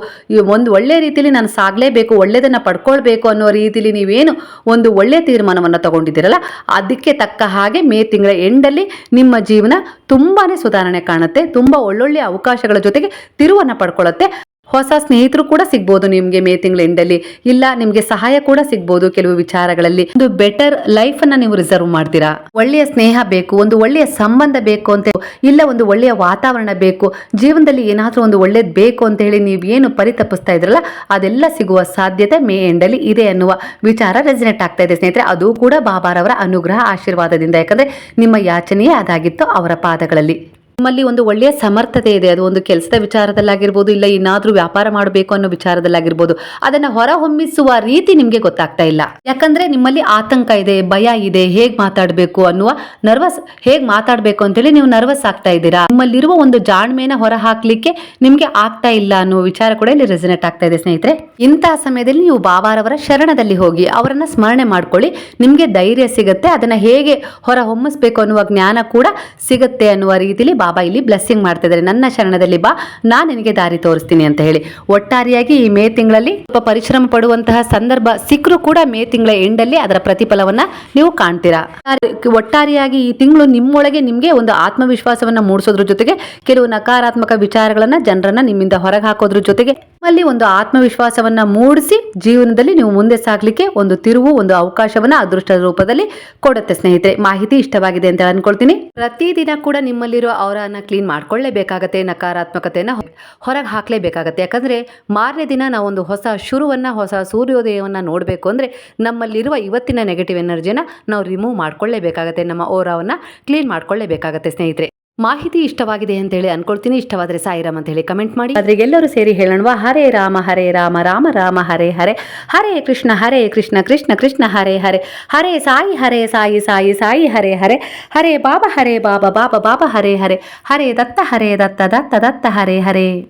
ಒಂದು ಒಳ್ಳೆ ರೀತಿಯಲ್ಲಿ ನಾನು ಸಾಗಲೇಬೇಕು ಒಳ್ಳೆಯದನ್ನು ಪಡ್ಕೊಳ್ಬೇಕು ಅನ್ನೋ ರೀತಿಯಲ್ಲಿ ನೀವೇನು ಒಂದು ಒಳ್ಳೆಯ ತೀರ್ಮಾನವನ್ನು ತಗೊಂಡಿದ್ದೀರಲ್ಲ, ಅದಕ್ಕೆ ತಕ್ಕ ಹಾಗೆ ಮೇ ತಿಂಗಳ ಎಂಡಲ್ಲಿ ನಿಮ್ಮ ಜೀವನ ತುಂಬಾನೇ ಸುಧಾರಣೆ ಕಾಣುತ್ತೆ, ತುಂಬ ಒಳ್ಳೊಳ್ಳೆ ಅವಕಾಶಗಳ ಜೊತೆಗೆ ತಿರುವನ್ನು ಪಡ್ಕೊಳ್ಳುತ್ತೆ ಹೊಸ ಸ್ನೇಹಿತರು ಕೂಡ ಸಿಗ್ಬೋದು ನಿಮಗೆ ಮೇ ತಿಂಗಳ ಎಂಡಲ್ಲಿ. ಇಲ್ಲ, ನಿಮಗೆ ಸಹಾಯ ಕೂಡ ಸಿಗ್ಬೋದು ಕೆಲವು ವಿಚಾರಗಳಲ್ಲಿ. ಒಂದು ಬೆಟರ್ ಲೈಫ್ ಅನ್ನ ನೀವು ರಿಸರ್ವ್ ಮಾಡ್ತೀರಾ? ಒಳ್ಳೆಯ ಸ್ನೇಹ ಬೇಕು, ಒಂದು ಒಳ್ಳೆಯ ಸಂಬಂಧ ಬೇಕು ಅಂತ ಇಲ್ಲ ಒಂದು ಒಳ್ಳೆಯ ವಾತಾವರಣ ಬೇಕು, ಜೀವನದಲ್ಲಿ ಏನಾದರೂ ಒಂದು ಒಳ್ಳೇದು ಬೇಕು ಅಂತ ಹೇಳಿ ನೀವು ಏನು ಪರಿತಪಿಸ್ತಾ ಇದ್ರಲ್ಲ, ಅದೆಲ್ಲ ಸಿಗುವ ಸಾಧ್ಯತೆ ಮೇ ಎಂಡಲ್ಲಿ ಇದೆ ಅನ್ನುವ ವಿಚಾರ ರೆಸಿನೆಟ್ ಆಗ್ತಾ ಇದೆ ಸ್ನೇಹಿತರೆ. ಅದು ಕೂಡ ಬಾಬಾರವರ ಅನುಗ್ರಹ ಆಶೀರ್ವಾದದಿಂದ, ಯಾಕಂದ್ರೆ ನಿಮ್ಮ ಯಾಚನೆಯೇ ಅದಾಗಿತ್ತು ಅವರ ಪಾದಗಳಲ್ಲಿ. ನಿಮ್ಮಲ್ಲಿ ಒಂದು ಒಳ್ಳೆಯ ಸಮರ್ಥತೆ ಇದೆ. ಅದು ಒಂದು ಕೆಲಸದ ವಿಚಾರದಲ್ಲಾಗಿರ್ಬೋದು, ಇಲ್ಲ ಏನಾದರೂ ವ್ಯಾಪಾರ ಮಾಡಬೇಕು ಅನ್ನೋ ವಿಚಾರದಲ್ಲಾಗಿರ್ಬೋದು, ಅದನ್ನ ಹೊರಹೊಮ್ಮಿಸುವ ರೀತಿ ನಿಮಗೆ ಗೊತ್ತಾಗ್ತಾ ಇಲ್ಲ. ಯಾಕಂದ್ರೆ ನಿಮ್ಮಲ್ಲಿ ಆತಂಕ ಇದೆ, ಭಯ ಇದೆ, ಹೇಗೆ ಮಾತಾಡಬೇಕು ಅನ್ನುವ ನರ್ವಸ್, ಹೇಗೆ ಮಾತಾಡಬೇಕು ಅಂತೇಳಿ ನೀವು ನರ್ವಸ್ ಆಗ್ತಾ ಇದ್ದೀರಾ? ನಿಮ್ಮಲ್ಲಿರುವ ಒಂದು ಜಾಣ್ಮೆನ ಹೊರ ಹಾಕ್ಲಿಕ್ಕೆ ನಿಮ್ಗೆ ಆಗ್ತಾ ಇಲ್ಲ ಅನ್ನೋ ವಿಚಾರ ಕೂಡ ಇಲ್ಲಿ ರೆಸಿನೇಟ್ ಆಗ್ತಾ ಇದೆ ಸ್ನೇಹಿತರೆ. ಇಂತಹ ಸಮಯದಲ್ಲಿ ನೀವು ಬಾಬಾರವರ ಶರಣದಲ್ಲಿ ಹೋಗಿ ಅವರನ್ನ ಸ್ಮರಣೆ ಮಾಡ್ಕೊಳ್ಳಿ. ನಿಮ್ಗೆ ಧೈರ್ಯ ಸಿಗುತ್ತೆ, ಅದನ್ನ ಹೇಗೆ ಹೊರ ಹೊಮ್ಮಿಸ್ಬೇಕು ಅನ್ನುವ ಜ್ಞಾನ ಕೂಡ ಸಿಗುತ್ತೆ ಅನ್ನುವ ರೀತಿಯಲ್ಲಿ ಬಾಬಾ ಇಲ್ಲಿ ಬ್ಲೆಸ್ಸಿಂಗ್ ಮಾಡ್ತಾ ಇದ್ದಾರೆ ನನ್ನ ಶರಣದಲ್ಲಿ ಬಾ, ನಾನು ನಿನಗೆ ದಾರಿ ತೋರಿಸ್ತೀನಿ ಅಂತ ಹೇಳಿ. ಒಟ್ಟಾರೆಯಾಗಿ ಈ ಮೇ ತಿಂಗಳಲ್ಲಿ ಸ್ವಲ್ಪ ಪರಿಶ್ರಮ ಪಡುವಂತಹ ಸಂದರ್ಭ ಸಿಕ್ಕರೂ ಕೂಡ ಮೇ ತಿಂಗಳ ಎಂಡಲ್ಲಿ ಅದರ ಪ್ರತಿಫಲವನ್ನ ನೀವು ಕಾಣ್ತೀರಾ? ಒಟ್ಟಾರೆಯಾಗಿ ಈ ತಿಂಗಳು ನಿಮ್ಮೊಳಗೆ ನಿಮಗೆ ಒಂದು ಆತ್ಮವಿಶ್ವಾಸವನ್ನ ಮೂಡಿಸೋದ್ರ ಜೊತೆಗೆ ಕೆಲವು ನಕಾರಾತ್ಮಕ ವಿಚಾರಗಳನ್ನ ಜನರನ್ನ ನಿಮ್ಮಿಂದ ಹೊರಗೆ ಹಾಕೋದ್ರ ಜೊತೆಗೆ ನಿಮ್ಮಲ್ಲಿ ಒಂದು ಆತ್ಮವಿಶ್ವಾಸವನ್ನ ಮೂಡಿಸಿ ಜೀವನದಲ್ಲಿ ನೀವು ಮುಂದೆ ಸಾಗ್ಲಿಕ್ಕೆ ಒಂದು ತಿರುವು, ಒಂದು ಅವಕಾಶವನ್ನ ಅದೃಷ್ಟ ರೂಪದಲ್ಲಿ ಕೊಡುತ್ತೆ ಸ್ನೇಹಿತರೆ. ಮಾಹಿತಿ ಇಷ್ಟವಾಗಿದೆ ಅಂತ ಅನ್ಕೊಳ್ತೀನಿ. ಪ್ರತಿದಿನ ಕೂಡ ನಿಮ್ಮಲ್ಲಿರೋ ಅವರನ್ನ ಕ್ಲೀನ್ ಮಾಡ್ಕೊಳ್ಳೇಬೇಕಾಗತ್ತೆ, ನಕಾರಾತ್ಮಕತೆಯನ್ನು ಹೊರಗೆ ಹಾಕಲೇಬೇಕಾಗತ್ತೆ. ಯಾಕಂದರೆ ಮಾರನೇ ದಿನ ನಾವೊಂದು ಹೊಸ ಶುರುವನ್ನು, ಹೊಸ ಸೂರ್ಯೋದಯವನ್ನು ನೋಡಬೇಕು ಅಂದರೆ ನಮ್ಮಲ್ಲಿರುವ ಇವತ್ತಿನ ನೆಗೆಟಿವ್ ಎನರ್ಜಿನ ನಾವು ರಿಮೂವ್ ಮಾಡ್ಕೊಳ್ಳೇಬೇಕಾಗತ್ತೆ, ನಮ್ಮ ಓರಾವನ್ನ ಕ್ಲೀನ್ ಮಾಡ್ಕೊಳ್ಳೇಬೇಕಾಗತ್ತೆ, ಸ್ನೇಹಿತರೆ. ಮಾಹಿತಿ ಇಷ್ಟವಾಗಿದೆ ಅಂತೇಳಿ ಅನ್ಕೊಳ್ತೀನಿ. ಇಷ್ಟವಾದ್ರೆ ಸಾಯಿರಾಮ್ ಅಂತ ಹೇಳಿ ಕಮೆಂಟ್ ಮಾಡಿ. ಆದ್ರೆ ಎಲ್ಲರೂ ಸೇರಿ ಹೇಳೋಣವಾ? ಹರೇ ರಾಮ ಹರೇ ರಾಮ ರಾಮ ರಾಮ, ಹರೇ ಹರೇ. ಹರೇ ಕೃಷ್ಣ ಹರೇ ಕೃಷ್ಣ ಕೃಷ್ಣ ಕೃಷ್ಣ, ಹರೇ ಹರೇ. ಹರೇ ಸಾಯಿ ಹರೇ ಸಾಯಿ ಸಾಯಿ ಸಾಯಿ, ಹರೇ ಹರೇ. ಹರೇ ಬಾಬಾ ಹರೇ ಬಾಬಾ ಬಾಬಾ ಬಾಬಾ, ಹರೇ ಹರೇ. ಹರೇ ದತ್ತ ಹರೇ ದತ್ತ ದತ್ತ ದತ್ತ, ಹರೇ ಹರೇ.